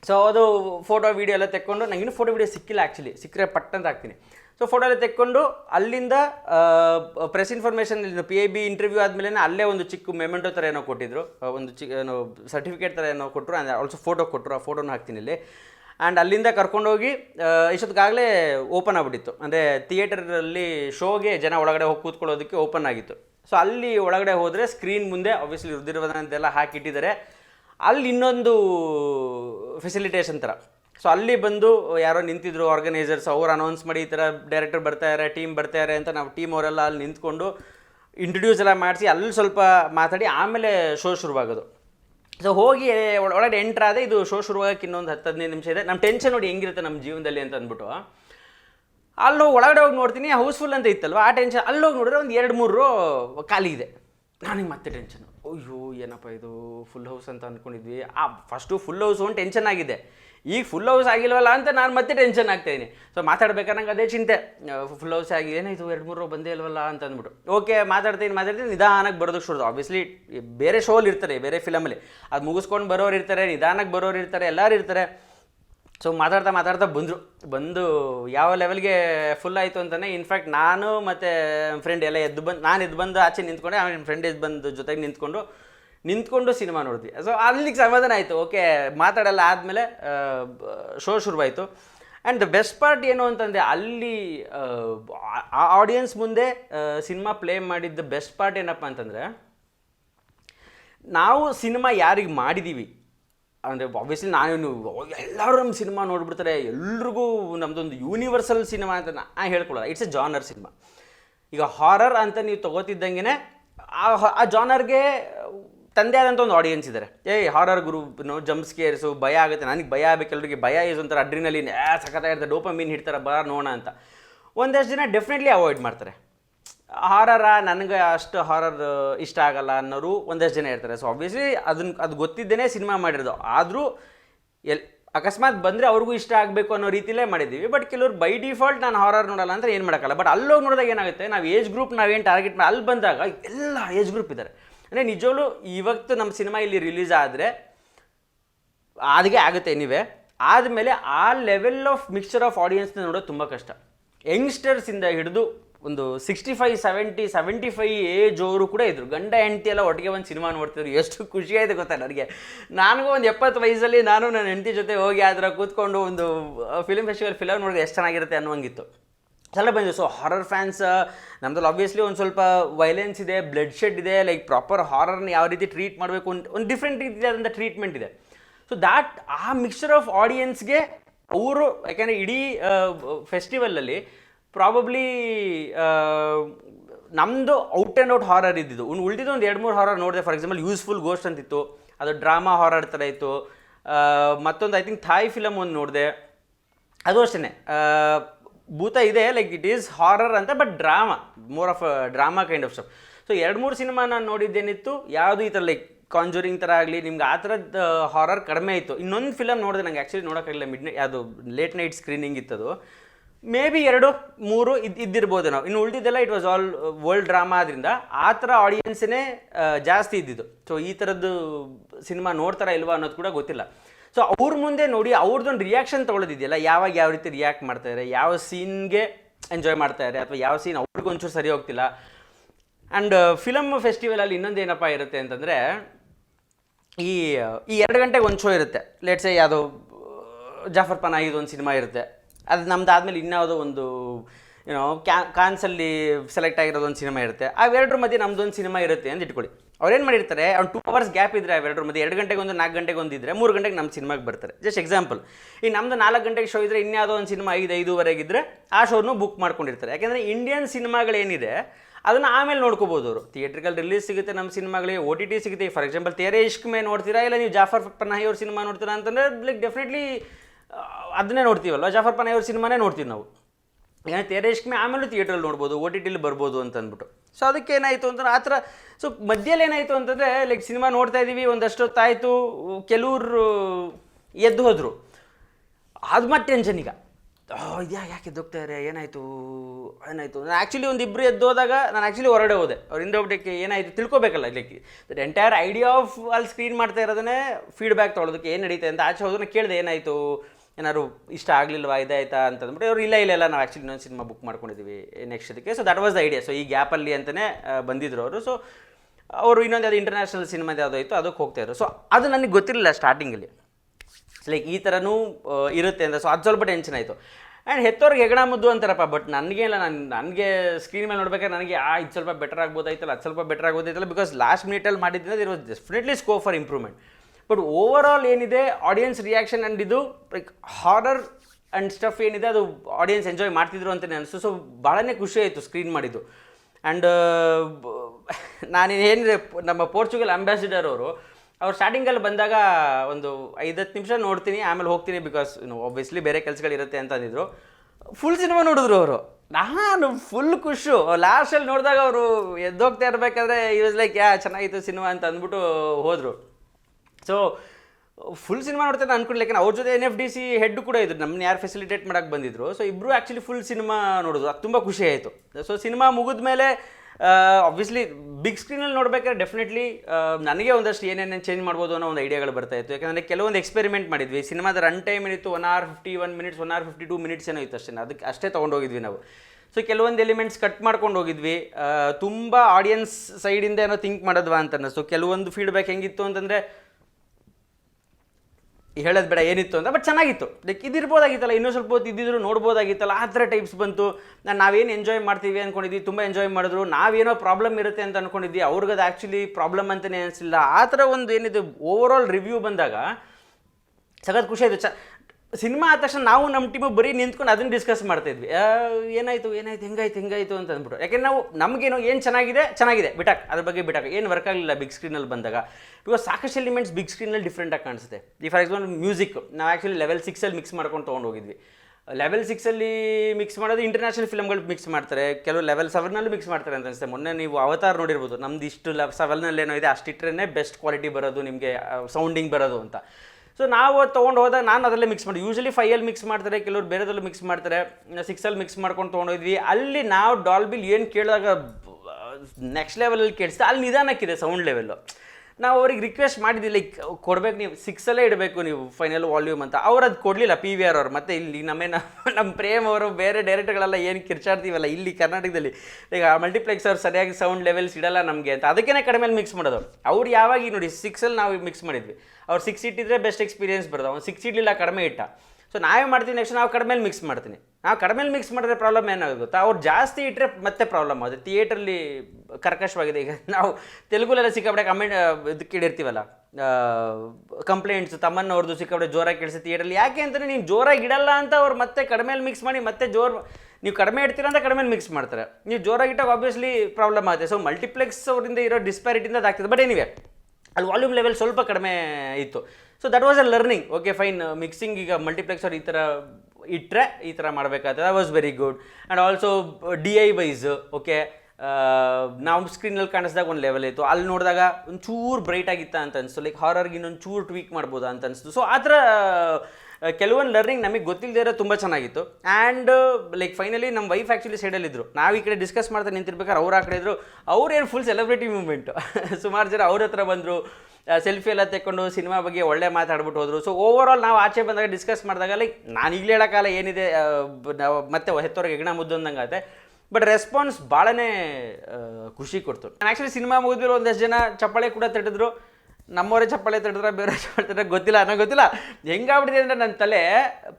ಸೊ ಅದು ಫೋಟೋ ವೀಡಿಯೋ ಎಲ್ಲ ತೆಕ್ಕೊಂಡು ನನಗಿನ್ನೂ ಫೋಟೋ ವೀಡಿಯೋ ಸಿಕ್ಕಿಲ್ಲ ಆ್ಯಕ್ಚುಲಿ ಸಿಕ್ಕರೆ ಪಟ್ ಅಂತ ಹಾಕ್ತೀನಿ. ಸೊ ಫೋಟೋ ಎಲ್ಲ ತೆಕ್ಕೊಂಡು ಅಲ್ಲಿಂದ press information P I B interview ಆದಮೇಲೆ ಅಲ್ಲೇ ಒಂದು ಚಿಕ್ಕ ಮೆಮೆಂಟೋ ಥರ ಏನೋ ಕೊಟ್ಟಿದ್ರು. ಒಂದು ಚಿಕ್ಕ, ಏನೋ ಸರ್ಟಿಫಿಕೇಟ್ ಥರ ಏನೋ ಕೊಟ್ಟರು ಆ್ಯಂಡ್ ಆಲ್ಸೋ ಫೋಟೋ ಕೊಟ್ಟರು ಆ ಫೋಟೋನ ಹಾಕ್ತೀನಿ ಇಲ್ಲಿ. ಆ್ಯಂಡ್ ಅಲ್ಲಿಂದ ಕರ್ಕೊಂಡೋಗಿ ಇಷ್ಟೊತ್ತಿಗಾಗಲೇ ಓಪನ್ ಆಗಿಬಿಟ್ಟಿತ್ತು. ಅಂದರೆ ಥಿಯೇಟರಲ್ಲಿ ಶೋಗೆ ಜನ ಒಳಗಡೆ ಹೋಗಿ ಕೂತ್ಕೊಳ್ಳೋದಕ್ಕೆ ಓಪನ್ ಆಗಿತ್ತು. ಸೊ ಅಲ್ಲಿ ಒಳಗಡೆ ಹೋದರೆ ಸ್ಕ್ರೀನ್ ಮುಂದೆ ಆಬ್ವಿಯಸ್ಲಿ ಇರ್ದಿರೋದಂತೆಲ್ಲ ಹಾಕಿಟ್ಟಿದ್ದಾರೆ. ಅಲ್ಲಿ ಇನ್ನೊಂದು ಫೆಸಿಲಿಟೇಷನ್ ಥರ ಸೊ ಅಲ್ಲಿ ಬಂದು ಯಾರೋ ನಿಂತಿದ್ರು ಆರ್ಗನೈಸರ್ಸ್ ಅವ್ರು ಅನೌನ್ಸ್ ಮಾಡಿ ಈ ಥರ ಡೈರೆಕ್ಟರ್ ಬರ್ತಾರೆ ಟೀಮ್ ಬರ್ತಾರೆ ಅಂತ ನಾವು ಟೀಮ್ ಅವರೆಲ್ಲ ಅಲ್ಲಿ ನಿಂತ್ಕೊಂಡು ಇಂಟ್ರೊಡ್ಯೂಸ್ ಎಲ್ಲ ಮಾಡಿಸಿ ಅಲ್ಲಿ ಸ್ವಲ್ಪ ಮಾತಾಡಿ ಆಮೇಲೆ ಶೋ ಶುರುವಾಗೋದು. ಸೊ ಹೋಗಿ ಒಳ- ಒಳಗಡೆ ಎಂಟ್ರ್ ಆದರೆ ಇದು ಶೋ ಶುರುವಾಗಕ್ಕೆ ಇನ್ನೊಂದು ಹತ್ತು ಹದಿನೈದು ನಿಮಿಷ ಇದೆ. ನಮ್ಮ ಟೆನ್ಷನ್ ನೋಡಿ ಹೆಂಗಿರುತ್ತೆ ನಮ್ಮ ಜೀವನದಲ್ಲಿ ಅಂತ ಅಂದ್ಬಿಟ್ಟು. ಅಲ್ಲಿ ಒಳಗಡೆ ಹೋಗಿ ನೋಡ್ತೀನಿ ಹೌಸ್ಫುಲ್ ಅಂತ ಇತ್ತಲ್ವ? ಆ ಟೆನ್ಷನ್ ಅಲ್ಲಿ ಹೋಗಿ ನೋಡಿದ್ರೆ ಒಂದು ಎರಡು ಮೂರು ಖಾಲಿ ಇದೆ. ನನಗೆ ಮತ್ತೆ ಟೆನ್ಷನ್ ಅಯ್ಯೋ, ಏನಪ್ಪ ಇದು ಫುಲ್ ಹೌಸ್ ಅಂತ ಅಂದ್ಕೊಂಡಿದ್ವಿ ಆ ಫಸ್ಟು ಫುಲ್ ಹೌಸ್ ಒಂದು ಟೆನ್ಷನ್ ಆಗಿದೆ. ಈಗ ಫುಲ್ ಹೌಸ್ ಆಗಿಲ್ವಲ್ಲ ಅಂತ ನಾನು ಮತ್ತೆ ಟೆನ್ಷನ್ ಆಗ್ತಾಯಿದ್ದೀನಿ ಸೊ ಮಾತಾಡ್ಬೇಕಾದ್ರೆ ನಂಗೆ ಅದೇ ಚಿಂತೆ. ಫುಲ್ ಹೌಸ್ ಆಗಿ ಏನಾಯಿತು, ಎರಡು ಮೂರು ಬಂದೇ ಇಲ್ವಲ್ಲ ಅಂತ ಅಂದ್ಬಿಟ್ಟು. ಓಕೆ ಮಾತಾಡ್ತೀನಿ ಮಾತಾಡ್ತೀನಿ, ನಿಧಾನಕ್ಕೆ ಬರೋದಕ್ಕೆ ಶುರು ಆಬ್ವಿಯಸ್ಲಿ ಬೇರೆ ಶೋಲಿ ಇರ್ತಾರೆ, ಬೇರೆ ಫಿಲಮಲ್ಲಿ ಅದು ಮುಗಿಸ್ಕೊಂಡು ಬರೋರು ಇರ್ತಾರೆ, ನಿಧಾನಕ್ಕೆ ಬರೋರು ಇರ್ತಾರೆ, ಎಲ್ಲರೂ ಇರ್ತಾರೆ. ಸೊ ಮಾತಾಡ್ತಾ ಮಾತಾಡ್ತಾ ಬಂದರು. ಬಂದು ಯಾವ ಲೆವೆಲ್ಗೆ ಫುಲ್ ಆಯಿತು ಅಂತಲೇ ಇನ್ಫ್ಯಾಕ್ಟ್ ನಾನು ಮತ್ತು ಫ್ರೆಂಡ್ ಎಲ್ಲ ಎದ್ದು ಬಂದು, ನಾನು ಎದ್ದು ಬಂದು ಆಚೆ ನಿಂತ್ಕೊಂಡೆ, ಆಮೇಲೆ ನಿಮ್ಮ ಫ್ರೆಂಡ್ ಎದ್ದು ಬಂದು ಜೊತೆಗೆ ನಿಂತ್ಕೊಂಡು ನಿಂತ್ಕೊಂಡು ಸಿನಿಮಾ ನೋಡಿದ್ವಿ. ಸೊ ಅಲ್ಲಿಗೆ ಸಮಾಧಾನ ಆಯಿತು. ಓಕೆ ಮಾತಾಡಲ್ಲ ಆದಮೇಲೆ ಶೋ ಶುರುವಾಯಿತು. ಆ್ಯಂಡ್ ದ ಬೆಸ್ಟ್ ಪಾರ್ಟ್ ಏನು ಅಂತಂದರೆ, ಅಲ್ಲಿ, ಆ ಆಡಿಯನ್ಸ್ ಮುಂದೆ ಸಿನಿಮಾ ಪ್ಲೇ ಮಾಡಿದ್ದ ಬೆಸ್ಟ್ ಪಾರ್ಟ್ ಏನಪ್ಪ ಅಂತಂದರೆ, ನಾವು ಸಿನಿಮಾ ಯಾರಿಗೆ ಮಾಡಿದ್ದೀವಿ ಅಂದರೆ ಆಬ್ವಿಯಸ್ಲಿ ನಾನು ಎಲ್ಲರೂ ನಮ್ಮ ಸಿನಿಮಾ ನೋಡ್ಬಿಡ್ತಾರೆ, ಎಲ್ರಿಗೂ ನಮ್ಮದೊಂದು ಯೂನಿವರ್ಸಲ್ ಸಿನಿಮಾ ಅಂತ ನಾ ಹೇಳ್ಕೊಳ್ಳೋಲ್ಲ. ಇಟ್ಸ್ ಎ ಜಾನರ್ ಸಿನಿಮಾ ಈಗ ಹಾರರ್ ಅಂತ ನೀವು ತಗೋತಿದ್ದಂಗೆ ಆ ಆ ಜಾನರ್ಗೆ ತಂದೆ ಆದಂಥ ಒಂದು ಆಡಿಯನ್ಸ್ ಇದ್ದಾರೆ ಏಯ್ ಹಾರರ್ ಗ್ರೂಪ್ನು ಜಂಪ್ ಸ್ಕೇರ್ಸು ಭಯ ಆಗುತ್ತೆ. ನನಗೆ ಭಯ ಆಗಬೇಕು, ಎಲ್ರಿಗೆ ಭಯ ಈಸ್ ಒಂಥರ ಅಡ್ರಿನಲ್ಲಿ ಸಖತ್ತಾಗಿರ್ತಾರೆ ಡೋಪ ಮೀನ್ ಹಿಡ್ತಾರೆ ಬರ ನೋಡೋಣ ಅಂತ. ಒಂದಷ್ಟು ಜನ ಡೆಫಿನೆಟ್ಲಿ ಅವಾಯ್ಡ್ ಮಾಡ್ತಾರೆ. ಹಾರರ ನನಗೆ ಅಷ್ಟು ಹಾರರ್ ಇಷ್ಟ ಆಗಲ್ಲ ಅನ್ನೋರು ಒಂದಷ್ಟು ಜನ ಇರ್ತಾರೆ. ಸೊ ಆಬ್ವಿಯಸ್ಲಿ ಅದನ್ನ ಅದು ಗೊತ್ತಿದ್ದೇನೆ ಸಿನಿಮಾ ಮಾಡಿರೋದು. ಆದರೂ ಎಲ್ ಅಕಸ್ಮಾತ್ ಬಂದರೆ ಅವ್ರಿಗೂ ಇಷ್ಟ ಆಗಬೇಕು ಅನ್ನೋ ರೀತಿಲೇ ಮಾಡಿದ್ದೀವಿ. ಬಟ್ ಕೆಲವರು ಬೈ ಡಿಫಾಲ್ಟ್ ನಾನು ಹಾರರ್ ನೋಡಲ್ಲ ಅಂದರೆ ಏನು ಮಾಡೋಕ್ಕಲ್ಲ ಬಟ್ ಅಲ್ಲೋಗಿ ನೋಡಿದಾಗ ಏನಾಗುತ್ತೆ? ನಾವು ಏಜ್ ಗ್ರೂಪ್ ನಾವೇನು ಟಾರ್ಗೆಟ್ ಮಾಡಿ ಅಲ್ಲಿ ಬಂದಾಗ ಎಲ್ಲ ಏಜ್ ಗ್ರೂಪ್ ಇದ್ದಾರೆ ಅಂದರೆ ನಿಜವಲ್ಲೂ ಇವತ್ತು ನಮ್ಮ ಸಿನಿಮಾ ಇಲ್ಲಿ ರಿಲೀಸ್ ಆದರೆ ಅದಕ್ಕೆ ಆಗುತ್ತೆ ನೀವೇ ಆದಮೇಲೆ ಆ ಲೆವೆಲ್ ಆಫ್ ಮಿಕ್ಸ್ಚರ್ ಆಫ್ ಆಡಿಯನ್ಸ್ನ ನೋಡೋದು ತುಂಬ ಕಷ್ಟ. ಯಂಗ್ಸ್ಟರ್ಸಿಂದ ಹಿಡಿದು ಒಂದು sixty five seventy seventy five age ಅವರು ಕೂಡ ಇದ್ರು. ಗಂಡ, ಹೆಂಡತಿ ಎಲ್ಲ ಒಟ್ಟಿಗೆ ಒಂದು ಸಿನಿಮಾ ನೋಡ್ತಿದ್ರು. ಎಷ್ಟು ಖುಷಿ ಆಯಿತು ಗೊತ್ತಾ ನನಗೆ? ನನಗೂ ಒಂದು ಎಪ್ಪತ್ತು ವಯಸ್ಸಲ್ಲಿ ನಾನು ನನ್ನ ಹೆಂಡತಿ ಜೊತೆ ಹೋಗಿ ಅದರ ಕೂತ್ಕೊಂಡು ಒಂದು ಫಿಲ್ಮ್ ಫೆಸ್ಟಿವಲ್ ಫಿಲಮ್ ನೋಡಿದ್ರೆ ಎಷ್ಟು ಚೆನ್ನಾಗಿರುತ್ತೆ ಅನ್ನೋಂಗಿತ್ತು ಎಲ್ಲ ಬಂದಿದೆ ಸೊ ಹಾರರ್ ಫ್ಯಾನ್ಸ್ ನಮ್ಮದಲ್ಲಿ ಆಬ್ವಿಯಸ್ಲಿ ಒಂದು ಸ್ವಲ್ಪ ವೈಲೆನ್ಸ್ ಇದೆ ಬ್ಲಡ್ ಶೆಡ್ ಇದೆ ಲೈಕ್ ಪ್ರಾಪರ್ ಹಾರರ್ನ ಯಾವ ರೀತಿ ಟ್ರೀಟ್ ಮಾಡಬೇಕು ಒಂದು ಒಂದು ಡಿಫ್ರೆಂಟ್ ರೀತಿಯಾದಂಥ ಟ್ರೀಟ್ಮೆಂಟ್ ಇದೆ. ಸೊ ದ್ಯಾಟ್ ಆ ಮಿಕ್ಸ್ಚರ್ ಆಫ್ ಆಡಿಯನ್ಸ್ಗೆ ಅವರು, ಯಾಕೆಂದರೆ ಇಡೀ ಫೆಸ್ಟಿವಲಲ್ಲಿ ಪ್ರಾಬಬ್ಲಿ ನಮ್ಮದು ಔಟ್ ಆ್ಯಂಡ್ ಔಟ್ ಹಾರರ್ ಇದ್ದಿದ್ದು. ಒಂದು ಉಳಿದಿದ್ದು ಒಂದು ಎರಡು ಮೂರು ಹಾರರ್ ನೋಡಿದೆ. ಫಾರ್ ಎಕ್ಸಾಂಪಲ್ ಯೂಸ್ಫುಲ್ ಗೋಸ್ಟ್ ಅಂತಿತ್ತು. ಅದು ಡ್ರಾಮಾ ಹಾರರ್ ಥರ ಇತ್ತು. ಮತ್ತೊಂದು ಐ ಥಿಂಕ್ ಥಾಯ್ ಫಿಲಮ್ ಒಂದು ನೋಡಿದೆ. ಅದು ಅಷ್ಟೇ ಭೂತ ಇದೆ ಲೈಕ್ ಇಟ್ ಈಸ್ ಹಾರರ್ ಅಂತ but drama more of drama kind of stuff so ಎರಡು ಮೂರು ಸಿನಿಮಾ ನಾನು ನೋಡಿದ್ದೇನಿತ್ತು. ಯಾವುದು ಈ ಥರ ಲೈಕ್ ಕಾಂಜೂರಿಂಗ್ ಥರ ಆಗಲಿ, ನಿಮ್ಗೆ ಆ ಥರದ ಹಾರರ್ ಕಡಿಮೆ ಇತ್ತು. ಇನ್ನೊಂದು ಫಿಲಮ್ ನೋಡಿದೆ ನಂಗೆ ಆ್ಯಕ್ಚುಲಿ ನೋಡೋಕ್ಕಾಗಲಿಲ್ಲ. ಮಿಡ್ ನೈಟ್ ಅದು ಲೇಟ್ ನೈಟ್ ಸ್ಕ್ರೀನಿಂಗ್ ಇತ್ತದು. ಮೇ ಬಿ ಎರಡು, ಮೂರು ಇದ್, ಇದ್ದಿರ್ಬೋದು ನಾವು. ಇನ್ನು ಉಳಿದಿದ್ದೆಲ್ಲ it was all world drama ಆದ್ರಿಂದ ಆ ಥರ ಆಡಿಯನ್ಸೇ ಜಾಸ್ತಿ ಇದ್ದಿದ್ದು. ಸೊ ಈ ಥರದ್ದು ಸಿನಿಮಾ ನೋಡ್ತಾರ ಇಲ್ವಾ ಅನ್ನೋದು ಕೂಡ ಗೊತ್ತಿಲ್ಲ. ಸೊ ಅವ್ರ ಮುಂದೆ ನೋಡಿ ಅವ್ರದ್ದೊಂದು ರಿಯಾಕ್ಷನ್ ತೊಗೊಳೋದಿದೆಯಲ್ಲ ಯಾವಾಗ ಯಾವ ರೀತಿ ರಿಯಾಕ್ಟ್ ಮಾಡ್ತಾರೆ ಯಾವ ಸೀನ್ಗೆ ಎಂಜಾಯ್ ಮಾಡ್ತಾರೆ ಅಥವಾ ಯಾವ ಸೀನ್ ಅವ್ರಿಗೊಂಚೂರು ಸರಿ ಹೋಗ್ತಿಲ್ಲ. ಆ್ಯಂಡ್ ಫಿಲಮ್ ಫೆಸ್ಟಿವಲಲ್ಲಿ ಇನ್ನೊಂದು ಏನಪ್ಪ ಇರುತ್ತೆ ಅಂತಂದರೆ, ಈ ಈ ಎರಡು ಗಂಟೆಗೆ ಒಂದು ಶೋ ಇರುತ್ತೆ. ಲೇಟ್ಸೆ ಯಾವುದೋ ಜಾಫರ್ ಪನಾಗಿದ್ದು ಒಂದು ಸಿನಿಮಾ ಇರುತ್ತೆ. ಅದು ನಮ್ದು ಆದಮೇಲೆ ಇನ್ಯಾವುದೋ ಒಂದು ಏನೋ ಕ್ಯಾ ಕಾನ್ಸಲ್ಲಿ ಸೆಲೆಕ್ಟ್ ಆಗಿರೋದು ಒಂದು ಸಿನಿಮಾ ಇರುತ್ತೆ. ಅವೆರಡರ ಮಧ್ಯೆ ನಮ್ದೊಂದು ಸಿನಿಮಾ ಇರುತ್ತೆ ಅಂತ ಇಟ್ಕೊಳ್ಳಿ. ಅವ್ರೇನು ಮಾಡಿರ್ತಾರೆ, ಅವ್ನು ಟೂ ಅವರ್ಸ್ ಗ್ಯಾಪ್ ಇದ್ದರೆ ಅವೆರಡರ ಮಧ್ಯೆ ಎರಡು ಗಂಟೆಗೆ ಒಂದು, ನಾಲ್ಕು ಗಂಟೆಗೆ ಒಂದು ಇದ್ದರೆ ಮೂರು ಗಂಟೆಗೆ ನಮ್ಮ ಸಿನಿಮಾಗೆ ಬರ್ತಾರೆ. ಜಸ್ಟ್ ಎಕ್ಸಾಂಪಲ್ ಈ ನಮ್ಮದು ನಾಲ್ಕು ಗಂಟೆಗೆ ಶೋ ಇದ್ದರೆ ಇನ್ಯಾವುದೋ ಒಂದು ಸಿನಿಮಾ ಐದು, ಐದುವರೆಗೆ ಇದ್ದರೆ ಆ ಶೋನು ಬುಕ್ ಮಾಡ್ಕೊಂಡಿರ್ತಾರೆ. ಯಾಕೆಂದರೆ ಇಂಡಿಯನ್ ಸಿನಿಮಾಗಳೇನಿದೆ ಅದನ್ನು ಆಮೇಲೆ ನೋಡ್ಕೋಬೋದು ಅವರು. ಥಿಯೇಟ್ರಿಕಲ್ ರಿಲೀಸ್ ಸಿಗುತ್ತೆ ನಮ್ಮ ಸಿನಿಮಾಗಳಿಗೆ ಓ ಟಿ ಟಿ ಸಿಗುತ್ತೆ. ಫಾರ್ ಎಕ್ಸಾಂಪಲ್ ತೇರೆ ಇಷ್ಕ್ ಮೇ ನೋಡ್ತೀರಾ? ಇಲ್ಲ ನೀವು ಜಾಫರ್ ಪನಾಹಿ ಅವ್ರ ಸಿನಿಮಾ ನೋಡ್ತೀರಾ ಅಂತಂದರೆ ಲೈಕ್ ಡೆಫಿನೆಟ್ಲಿ ಅದನ್ನೇ ನೋಡ್ತೀವಲ್ವ? ಜಾಫರ್ ಪನಾಹಿ ಅವ್ರ ಸಿನಿಮಾನೇ ನೋಡ್ತೀವಿ ನಾವು. ಏನೇ ತೇರೇಶ್ಮೆ ಆಮೇಲೆ ಥಿಯೇಟ್ರಲ್ಲಿ ನೋಡ್ಬೋದು ಓ ಟಿ ಟಿಲಿ ಬರ್ಬೋದು ಅಂತ ಅಂದ್ಬಿಟ್ಟು. ಸೊ ಅದಕ್ಕೆ ಏನಾಯಿತು ಅಂತಂದ್ರೆ ಆ ಥರ ಸೊ ಮಧ್ಯದಲ್ಲಿ ಏನಾಯಿತು ಅಂತಂದರೆ ಲೈಕ್ ಸಿನಿಮಾ ನೋಡ್ತಾ ಇದ್ದೀವಿ ಒಂದಷ್ಟು ಹೊತ್ತಾಯಿತು ಕೆಲವರು ಎದ್ದು ಹೋದರು. ಅದು ಮತ್ತೆ ಟೆನ್ಷನ್ ಈಗ. ಇದ್ಯಾ ಯಾಕೆ ಎದ್ದೋಗ್ತಾರೆ ಏನಾಯಿತು? ಏನಾಯಿತು? ನಾನು ಆ್ಯಕ್ಚುಲಿ ಒಂದು ಇಬ್ಬರು ಎದ್ದೋದಾಗ ನಾನು ಆ್ಯಕ್ಚುಲಿ ಹೊರಗಡೆ ಹೋದೆ. ಅವ್ರು ಹಿಂದೆ ಹೋಗ್ಬಿಟ್ಟಕ್ಕೆ ಏನಾಯಿತು ತಿಳ್ಕೊಬೇಕಲ್ಲ like that entire idea of ಅಲ್ಲಿ ಸ್ಕ್ರೀನ್ ಮಾಡ್ತಾ ಇರೋದನ್ನೇ ಫೀಡ್ಬ್ಯಾಕ್ ತೊಗೊಳೋದಕ್ಕೆ ಏನು ನಡೀತೆ ಅಂತ ಆಚೆ ಹೋದ್ರೆ ಕೇಳಿದೆ, ಏನಾಯಿತು? ಏನಾದ್ರು ಇಷ್ಟ ಆಗಲಿಲ್ವಾ? ಇದಾಯ್ತಾ ಅಂತ ಅಂದ್ಬಿಟ್ಟು ಅವ್ರು ಇಲ್ಲ ಇಲ್ಲ ಇಲ್ಲ, ನಾವು ಆ್ಯಕ್ಚುಲಿ ಇನ್ನೊಂದು ಸಿನಿಮಾ ಬುಕ್ ಮಾಡ್ಕೊಂಡಿದ್ದೀವಿ ನೆಕ್ಸ್ಟ್ ಅದಕ್ಕೆ so that was the idea so ಈ ಗ್ಯಾಪಲ್ಲಿ ಅಂತಲೇ ಬಂದಿದ್ರು ಅವರು. ಸೊ ಅವರು ಇನ್ನೊಂದು ಯಾವುದು ಇಂಟರ್ನ್ಯಾಷನಲ್ ಸಿನಿಮಾ ಯಾವುದೋ ಇತ್ತು, ಅದಕ್ಕೆ ಹೋಗ್ತಾಯಿದ್ರು ಸೊ ಅದು ನನಗೆ ಗೊತ್ತಿರಲಿಲ್ಲ ಸ್ಟಾರ್ಟಿಂಗಲ್ಲಿ ಲೈಕ್ ಈ ಥರನೂ ಇರುತ್ತೆ ಅಂತ. ಸೊ ಅದು ಸ್ವಲ್ಪ ಟೆನ್ಷನ್ ಆಯಿತು. ಆ್ಯಂಡ್ ಹೆತ್ತವ್ರಿಗೆ ಹೆಗಣ ಮುದ್ದು ಅಂತಾರಪ್ಪ ಬಟ್ ನನಗೆ ಇಲ್ಲ, ನಾನು, ನನಗೆ ಸ್ಕ್ರೀನ್ ಮೇಲೆ ನೋಡ್ಬೇಕಾದ್ರೆ ನನಗೆ, ಆ, ಇದು ಸ್ವಲ್ಪ ಬೆಟರ್ ಆಗ್ಬೋದಾಯ್ತಲ್ಲ, ಅದು ಸ್ವಲ್ಪ ಬೆಟರ್ ಆಗ್ಬೋದಾಯ್ತಲ್ಲ ಬಿಕಾಸ್ ಲಾಸ್ಟ್ ಮಿನಿಟಲ್ಲಿ ಮಾಡಿದ್ರಿಂದ there was definitely scope for improvement but over all ಏನಿದೆ ಆಡಿಯನ್ಸ್ ರಿಯಾಕ್ಷನ್ ಆ್ಯಂಡ್ ಇದು ಲೈಕ್ ಹಾರರ್ ಆ್ಯಂಡ್ ಸ್ಟಫ್ ಏನಿದೆ, ಅದು ಆಡಿಯನ್ಸ್ ಎಂಜಾಯ್ ಮಾಡ್ತಿದ್ರು ಅಂತಲೇ ಅನಿಸ್ತು ಸೊ ಭಾಳನೇ ಖುಷಿ ಆಯಿತು ಸ್ಕ್ರೀನ್ ಮಾಡಿದ್ದು. ಆ್ಯಂಡ್ ನಾನು ಏನಿದೆ, ನಮ್ಮ ಪೋರ್ಚುಗಲ್ ಅಂಬಾಸಿಡರ್ ಅವರು, ಅವ್ರು ಸ್ಟಾರ್ಟಿಂಗಲ್ಲಿ ಬಂದಾಗ ಒಂದು ಐದತ್ತು ನಿಮಿಷ ನೋಡ್ತೀನಿ, ಆಮೇಲೆ ಹೋಗ್ತೀನಿ ಬಿಕಾಸ್ ಒಬ್ವಿಯಸ್ಲಿ ಬೇರೆ ಕೆಲಸಗಳಿರುತ್ತೆ ಅಂತ ಅಂದಿದ್ರು. ಫುಲ್ ಸಿನಿಮಾ ನೋಡಿದ್ರು ಅವರು. ನಾನು ಫುಲ್ ಖುಷು. ಲಾಸ್ಟಲ್ಲಿ ನೋಡಿದಾಗ ಅವರು ಎದ್ದೋಗ್ತಾ ಇರಬೇಕಾದ್ರೆ ಈ ವಾಸ್ ಲೈಕ್ ಯಾ, ಚೆನ್ನಾಗಿತ್ತು ಸಿನಿಮಾ ಅಂತ ಅಂದ್ಬಿಟ್ಟು ಹೋದರು. ಸೊ ಫುಲ್ ಸಿನಿಮಾ ನೋಡ್ತಾರೆ ಯಾಕಂದ್ರೆ ಅವ್ರ ಜೊತೆ N F D C head ಕೂಡ ಇದ್ರು. ನಮ್ಮನ್ನ ಯಾರು ಫೆಸಿಲಿಟೇಟ್ ಮಾಡೋಕ್ಕೆ ಬಂದಿದ್ರು. ಸೊ ಇಬ್ಬರು ಆ್ಯಕ್ಚುಲಿ ಫುಲ್ ಸಿನಿಮಾ ನೋಡೋದು. ಅದು ತುಂಬ ಖುಷಿ ಆಯಿತು. ಸೊ ಸಿನಿಮಾ ಮುಗಿದ ಮೇಲೆ ಆಬ್ವಿಯಸ್ಲಿ ಬಿಗ್ ಸ್ಕ್ರೀನಲ್ಲಿ ನೋಡ್ಬೇಕಾದ್ರೆ ಡೆಫಿನೆಟ್ಲಿ ನನಗೆ ಒಂದಷ್ಟು ಏನೇನೇನು ಚೇಂಜ್ ಮಾಡ್ಬೋದು ಅನ್ನೋ ಒಂದು ಐಡಿಯಾಗಳು ಬರ್ತಾ ಇತ್ತು. ಯಾಕಂದರೆ ಕೆಲವೊಂದು ಎಕ್ಸ್ಪೆರಿಮೆಂಟ್ ಮಾಡಿದ್ವಿ. ಸಿನಿಮಾದ ರನ್ ಟೈಮ್ ಏನಿತ್ತು one or fifty one minutes one or fifty two minutes ಏನೋ ಇತ್ತು ಅಷ್ಟೇ. ಅದಕ್ಕೆ ಅಷ್ಟೇ ತೊಗೊಂಡೋಗಿದ್ವಿ ನಾವು. ಸೊ ಕೆಲವೊಂದು ಎಲಿಮೆಂಟ್ಸ್ ಕಟ್ ಮಾಡ್ಕೊಂಡು ಹೋಗಿದ್ವಿ. ತುಂಬ ಆಡಿಯನ್ಸ್ ಸೈಡಿಂದ ಏನೋ ಥಿಂಕ್ ಮಾಡೋದ್ವಾ ಅಂತ ಅನ್ನಿಸ್ತು ಕೆಲವೊಂದು ಫೀಡ್ಬ್ಯಾಕ್ ಹೆಂಗಿತ್ತು ಅಂತಂದರೆ ಹೇಳೋದು ಬೇಡ, ಏನಿತ್ತು ಅಂತ ಬಟ್ ಚೆನ್ನಾಗಿತ್ತು. ಲೈಕ್ ಇದಿರ್ಬೋದಾಗಿತ್ತಲ್ಲ, ಇನ್ನೂ ಸ್ವಲ್ಪ ಹೊತ್ತು ಇದ್ದಿದ್ರು ನೋಡ್ಬೋದಾಗಿತ್ತಲ್ಲ, ಆ ಥರ ಟೈಪ್ಸ್ ಬಂತು. ನಾನು ನಾವೇನು ಎಂಜಾಯ್ ಮಾಡ್ತೀವಿ ಅಂದ್ಕೊಂಡಿದ್ವಿ ತುಂಬ ಎಂಜಾಯ್ ಮಾಡಿದ್ರು. ನಾವೇನೋ ಪ್ರಾಬ್ಲಮ್ ಇರುತ್ತೆ ಅಂತ ಅಂದ್ಕೊಂಡಿದ್ವಿ ಅವ್ರಿಗೆ ಅದು ಆ್ಯಕ್ಚುಲಿ ಪ್ರಾಬ್ಲಮ್ ಅಂತಲೇ ಅನಿಸಿಲ್ಲ. ಆ ಥರ ಒಂದು ಏನಿದೆ ಓವರ್ ಆಲ್ ರಿವ್ಯೂ ಬಂದಾಗ ಸಖತ್ ಖುಷಿ ಆಯಿತು. ಚ ಸಿನಿಮಾ ಆದ ತಕ್ಷಣ ನಾವು ನಮ್ಮ ಟೀಮು ಬರೀ ನಿಂತ್ಕೊಂಡು ಅದನ್ನ ಡಿಸ್ಕಸ್ ಮಾಡ್ತಾ ಇದ್ವಿ. ಏನಾಯ್ತು ಏನಾಯ್ತು, ಹೆಂಗಾಯ್ತು ಹೆಂಗಾಯ್ತು ಅಂತ ಅಂದ್ಬಿಟ್ಟು. ಯಾಕೆಂದ್ರೆ ನಾವು ನಮಗೇನು ಏನು ಚೆನ್ನಾಗಿದೆ ಚೆನ್ನಾಗಿದೆ. ಬಿಟಾಕ್, ಅದ್ರ ಬಗ್ಗೆ ಬಿಟಾಕ್. ಏನು ವರ್ಕ್ ಆಗಲಿಲ್ಲ ಬಿಗ್ ಸ್ಕ್ರೀನಲ್ಲಿ ಬಂದಾಗ. ಇವಾಗ ಸಾಕಷ್ಟು ಎಲಿಮೆಂಟ್ಸ್ ಬಿಗ್ ಸ್ಕ್ರೀನಲ್ಲಿ ಡಿಫ್ರೆಂಟಾಗಿ ಕಾಣಿಸುತ್ತೆ. ಈ ಫಾರ್ ಎಕ್ಸಾಂಪಲ್ ಮ್ಯೂಸಿಕ್ ನಾವು ಆ್ಯಕ್ಚುಲಿ ಲೆವೆಲ್ ಸಿಕ್ಸಲ್ಲಿ ಮಿಕ್ಸ್ ಮಾಡ್ಕೊಂಡು ತೊಗೊಂಡು ಹೋಗಿದ್ವಿ. ಲೆವೆಲ್ ಸಿಕ್ಸಲ್ಲಿ ಮಿಕ್ಸ್ ಮಾಡೋದು ಇಂಟರ್ನ್ಯಾಷನಲ್ ಫಿಲಮ್ಗಳು ಮಿಕ್ಸ್ ಮಾಡ್ತಾರೆ. ಕೆಲವು ಲೆವೆಲ್ ಸೆವೆನ್ನಲ್ಲೂ ಮಿಕ್ಸ್ ಮಾಡ್ತಾರೆ ಅಂತ ಅನಿಸುತ್ತೆ. ಮೊನ್ನೆ ನೀವು ಅವತಾರ ನೋಡಿರ್ಬೋದು. ನಮ್ದು ಇಷ್ಟು ಲೆವ್ ಸೆವೆನಲ್ಲಿ ಏನೋ ಇದೆ ಅಷ್ಟಿಟ್ರೇ ಬೆಸ್ಟ್ ಕ್ವಾಲಿಟಿ ಬರೋದು, ನಿಮಗೆ ಸೌಂಡಿಂಗ್ ಬರೋದು ಅಂತ. ಸೊ ನಾವು ತೊಗೊಂಡು ಹೋದಾಗ ನಾನು ಅದರಲ್ಲೇ ಮಿಕ್ಸ್ ಮಾಡಿ ಯೂಶಲಿ ಫೈಯಲ್ಲಿ ಮಿಕ್ಸ್ ಮಾಡ್ತಾರೆ, ಕೆಲವರು ಬೇರೆದ್ರಲ್ಲಿ ಮಿಕ್ಸ್ ಮಾಡ್ತಾರೆ ಸಿಕ್ಸಲ್ಲಿ ಮಿಕ್ಸ್ ಮಾಡ್ಕೊಂಡು ತೊಗೊಂಡೋದ್ವಿ ಅಲ್ಲಿ ನಾವು ಡಾಲ್ಬಿಲ್ ಏನು ಕೇಳಿದಾಗ ನೆಕ್ಸ್ಟ್ ಲೆವೆಲಲ್ಲಿ ಕೇಳಿಸ್ತಾ ಅಲ್ಲಿ ನಿಧಾನಕ್ಕಿದೆ ಸೌಂಡ್ ಲೆವೆಲ್ಲು ನಾವು ಅವ್ರಿಗೆ ರಿಕ್ವೆಸ್ಟ್ ಮಾಡಿದ್ವಿ ಲೈಕ್ ಕೊಡ್ಬೇಕು ನೀವು ಸಿಕ್ಸಲ್ಲೇ ಇಡಬೇಕು ನೀವು ಫೈನಲ್ ವಾಲ್ಯೂಮ್ ಅಂತ. ಅವ್ರು ಅದು ಕೊಡಲಿಲ್ಲ ಪಿ ವಿ ಆರ್ ಅವ್ರು. ಮತ್ತೆ ಇಲ್ಲಿ ನಮ್ಮೇ ನಮ್ಮ ಪ್ರೇಮ್ ಅವರು ಬೇರೆ ಡೈರೆಕ್ಟ್ಗಳೆಲ್ಲ ಏನು ಕಿರ್ಚಾಡ್ತೀವಲ್ಲ, ಇಲ್ಲಿ ಕರ್ನಾಟಕದಲ್ಲಿ. ಈಗ ಮಲ್ಟಿಪ್ಲೆಕ್ಸ್ ಅವ್ರು ಸರಿಯಾಗಿ ಸೌಂಡ್ ಲೆವೆಲ್ಸ್ ಇಡಲ್ಲ ನಮಗೆ ಅಂತ. ಅದಕ್ಕೇ ಕಡಿಮೆ ಮಿಕ್ಸ್ ಮಾಡೋದು. ಅವ್ರು ಯಾವಾಗ ನೋಡಿ ಸಿಕ್ಸಲ್ಲಿ ನಾವು ಮಿಕ್ಸ್ ಮಾಡಿದ್ವಿ. ಅವ್ರು ಸಿಕ್ಸ್ ಇಟ್ಟಿದ್ರೆ ಬೆಸ್ಟ್ ಎಕ್ಸ್ಪೀರಿಯನ್ಸ್ ಬರೋದು. ಅವ್ನು ಸಿಕ್ಸ್ ಇಡಲಿಲ್ಲ, ಕಡಿಮೆ ಇಟ್ಟ. ಸೊ ನಾವೇ ಮಾಡ್ತೀನಿ? ನೆಕ್ಸ್ಟ್ ನಾವು ಕಡಿಮೆ ಮಿಕ್ಸ್ ಮಾಡ್ತೀನಿ. ನಾವು ಕಡಿಮೆ ಮಿಕ್ಸ್ ಮಾಡಿದ್ರೆ ಪ್ರಾಬ್ಲಮ್ ಏನಾಗುತ್ತೆ ಗೊತ್ತಾ? ಅವ್ರು ಜಾಸ್ತಿ ಇಟ್ಟರೆ ಮತ್ತೆ ಪ್ರಾಬ್ಲಮ್ ಆಗುತ್ತೆ ಥಿಯೇಟ್ರಲ್ಲಿ ಕರ್ಕಶವಾಗಿದೆ. ಈಗ ನಾವು ತೆಲುಗುಲೆಲ್ಲ ಸಿಕ್ಕಾಪಡೆ ಕಮೆಂಟ್ ಇದಕ್ಕೆ ಇಡಿರ್ತೀವಲ್ಲ? ಕಂಪ್ಲೇಂಟ್ಸ್ ತಮ್ಮನ್ನ ಅವ್ರದ್ದು ಸಿಕ್ಕಾಪಟ್ಟೆ ಜೋರಾಗಿ ಕೇಳಿಸಿ ಥಿಯೇಟ್ರಲ್ಲಿ ಯಾಕೆ ಅಂತಂದರೆ ನೀವು ಜೋರಾಗಿ ಇಡಲ್ಲ ಅಂತ ಅವ್ರು ಮತ್ತೆ ಕಡಿಮೆಲಿ ಮಿಕ್ಸ್ ಮಾಡಿ ಮತ್ತೆ ಜೋರ್, ನೀವು ಕಡಿಮೆ ಇಡ್ತೀರ ಅಂತ ಕಡಿಮೆ ಮಿಕ್ಸ್ ಮಾಡ್ತಾರೆ. ನೀವು ಜೋರಾಗಿ ಇಟ್ಟಾಗ ಆಬ್ವಿಯಸ್ಲಿ ಪ್ರಾಬ್ಲಮ್ ಆಗುತ್ತೆ. ಸೊ ಮಲ್ಟಿಪ್ಲೆಕ್ಸ್ ಅವರಿಂದ ಇರೋ ಡಿಸ್ಪ್ಯಾರಿಟಿಂದ ಅದಾಗ್ತದೆ ಬಟ್ ಏನಿವೆ ಅಲ್ಲಿ ವಾಲ್ಯೂಮ್ ಲೆವೆಲ್ ಸ್ವಲ್ಪ ಕಡಿಮೆ ಇತ್ತು. So that was a learning okay fine mixing ಈಗ ಮಲ್ಟಿಪ್ಲೆಕ್ಸರ್ ಈ ಥರ ಇಟ್ಟರೆ ಈ ಥರ ಮಾಡಬೇಕಾಗ್ತದೆ that was very good and also D I wise okay ನಾವು ಸ್ಕ್ರೀನಲ್ಲಿ ಕಾಣಿಸಿದಾಗ ಒಂದು ಲೆವೆಲ್ ಇತ್ತು. ಅಲ್ಲಿ ನೋಡಿದಾಗ ಒಂಚೂರು ಬ್ರೈಟ್ ಆಗಿತ್ತ ಅಂತ ಅನಿಸ್ತು. ಲೈಕ್ ಹಾರರ್ಗೆ ಇನ್ನೊಂದು ಚೂರು ಟ್ವೀಕ್ ಮಾಡ್ಬೋದಾ ಅಂತ ಅನಿಸ್ತು. ಸೊ ಆ ಥರ ಕೆಲವೊಂದು ಲರ್ನಿಂಗ್ ನಮಗೆ ಗೊತ್ತಿಲ್ಲದೆ ಇರೋ ತುಂಬ ಚೆನ್ನಾಗಿತ್ತು. ಆ್ಯಂಡ್ ಲೈಕ್ ಫೈನಲಿ ನಮ್ಮ ವೈಫ್ ಆ್ಯಕ್ಚುಲಿ ಸೈಡಲ್ಲಿದ್ದರು ನಾವು ಈ ಕಡೆ ಡಿಸ್ಕಸ್ ಮಾಡ್ತಾ ನಿಂತಿರ್ಬೇಕಾದ್ರೆ ಅವ್ರು ಆ ಕಡೆ ಇದ್ರು. ಅವ್ರೇನು ಫುಲ್ ಸೆಲೆಬ್ರಿಟಿ ಮೂಮೆಂಟು ಸುಮಾರು ಜನ ಅವ್ರ ಹತ್ರ ಬಂದರು. ಸೆಲ್ಫಿ ಎಲ್ಲ ತೆಕ್ಕೊಂಡು ಸಿನಿಮಾ ಬಗ್ಗೆ ಒಳ್ಳೆ ಮಾತಾಡ್ಬಿಟ್ಟು ಹೋದರು. ಸೊ ಓವರ್ ನಾವು ಆಚೆ ಬಂದಾಗ ಡಿಸ್ಕಸ್ ಮಾಡಿದಾಗ ಲೈಕ್ ನಾನು ಈಗಲೇ ಹೇಳೋಕ್ಕಾಗಲ್ಲ ಏನಿದೆ ಮತ್ತೆ ಹೆತ್ತವ್ರಿಗೆ ಹೆಗ್ಣ ಮುದ್ದು ಅಂದಂಗಾಗುತ್ತೆ ಬಟ್ ರೆಸ್ಪಾನ್ಸ್ ಭಾಳನೇ ಖುಷಿ ಕೊಡ್ತು. ನಾನು ಆ್ಯಕ್ಚುಲಿ ಸಿನಿಮಾ ಮುಗಿದ್ರು ಒಂದಷ್ಟು ಜನ ಚಪ್ಪಾಳೆ ಕೂಡ ತಟ್ಟಿದ್ರು ನಮ್ಮವರೇ ಚಪ್ಪಾಳೆ ತಡಿದ್ರೆ ಬೇರೆ ಚಪ್ಪಾಳೆ ಗೊತ್ತಿಲ್ಲ ನನಗೆ ಗೊತ್ತಿಲ್ಲ. ಹೆಂಗಾಗ್ಬಿಟ್ಟಿದೆ ಅಂದರೆ ನನ್ನ ತಲೆ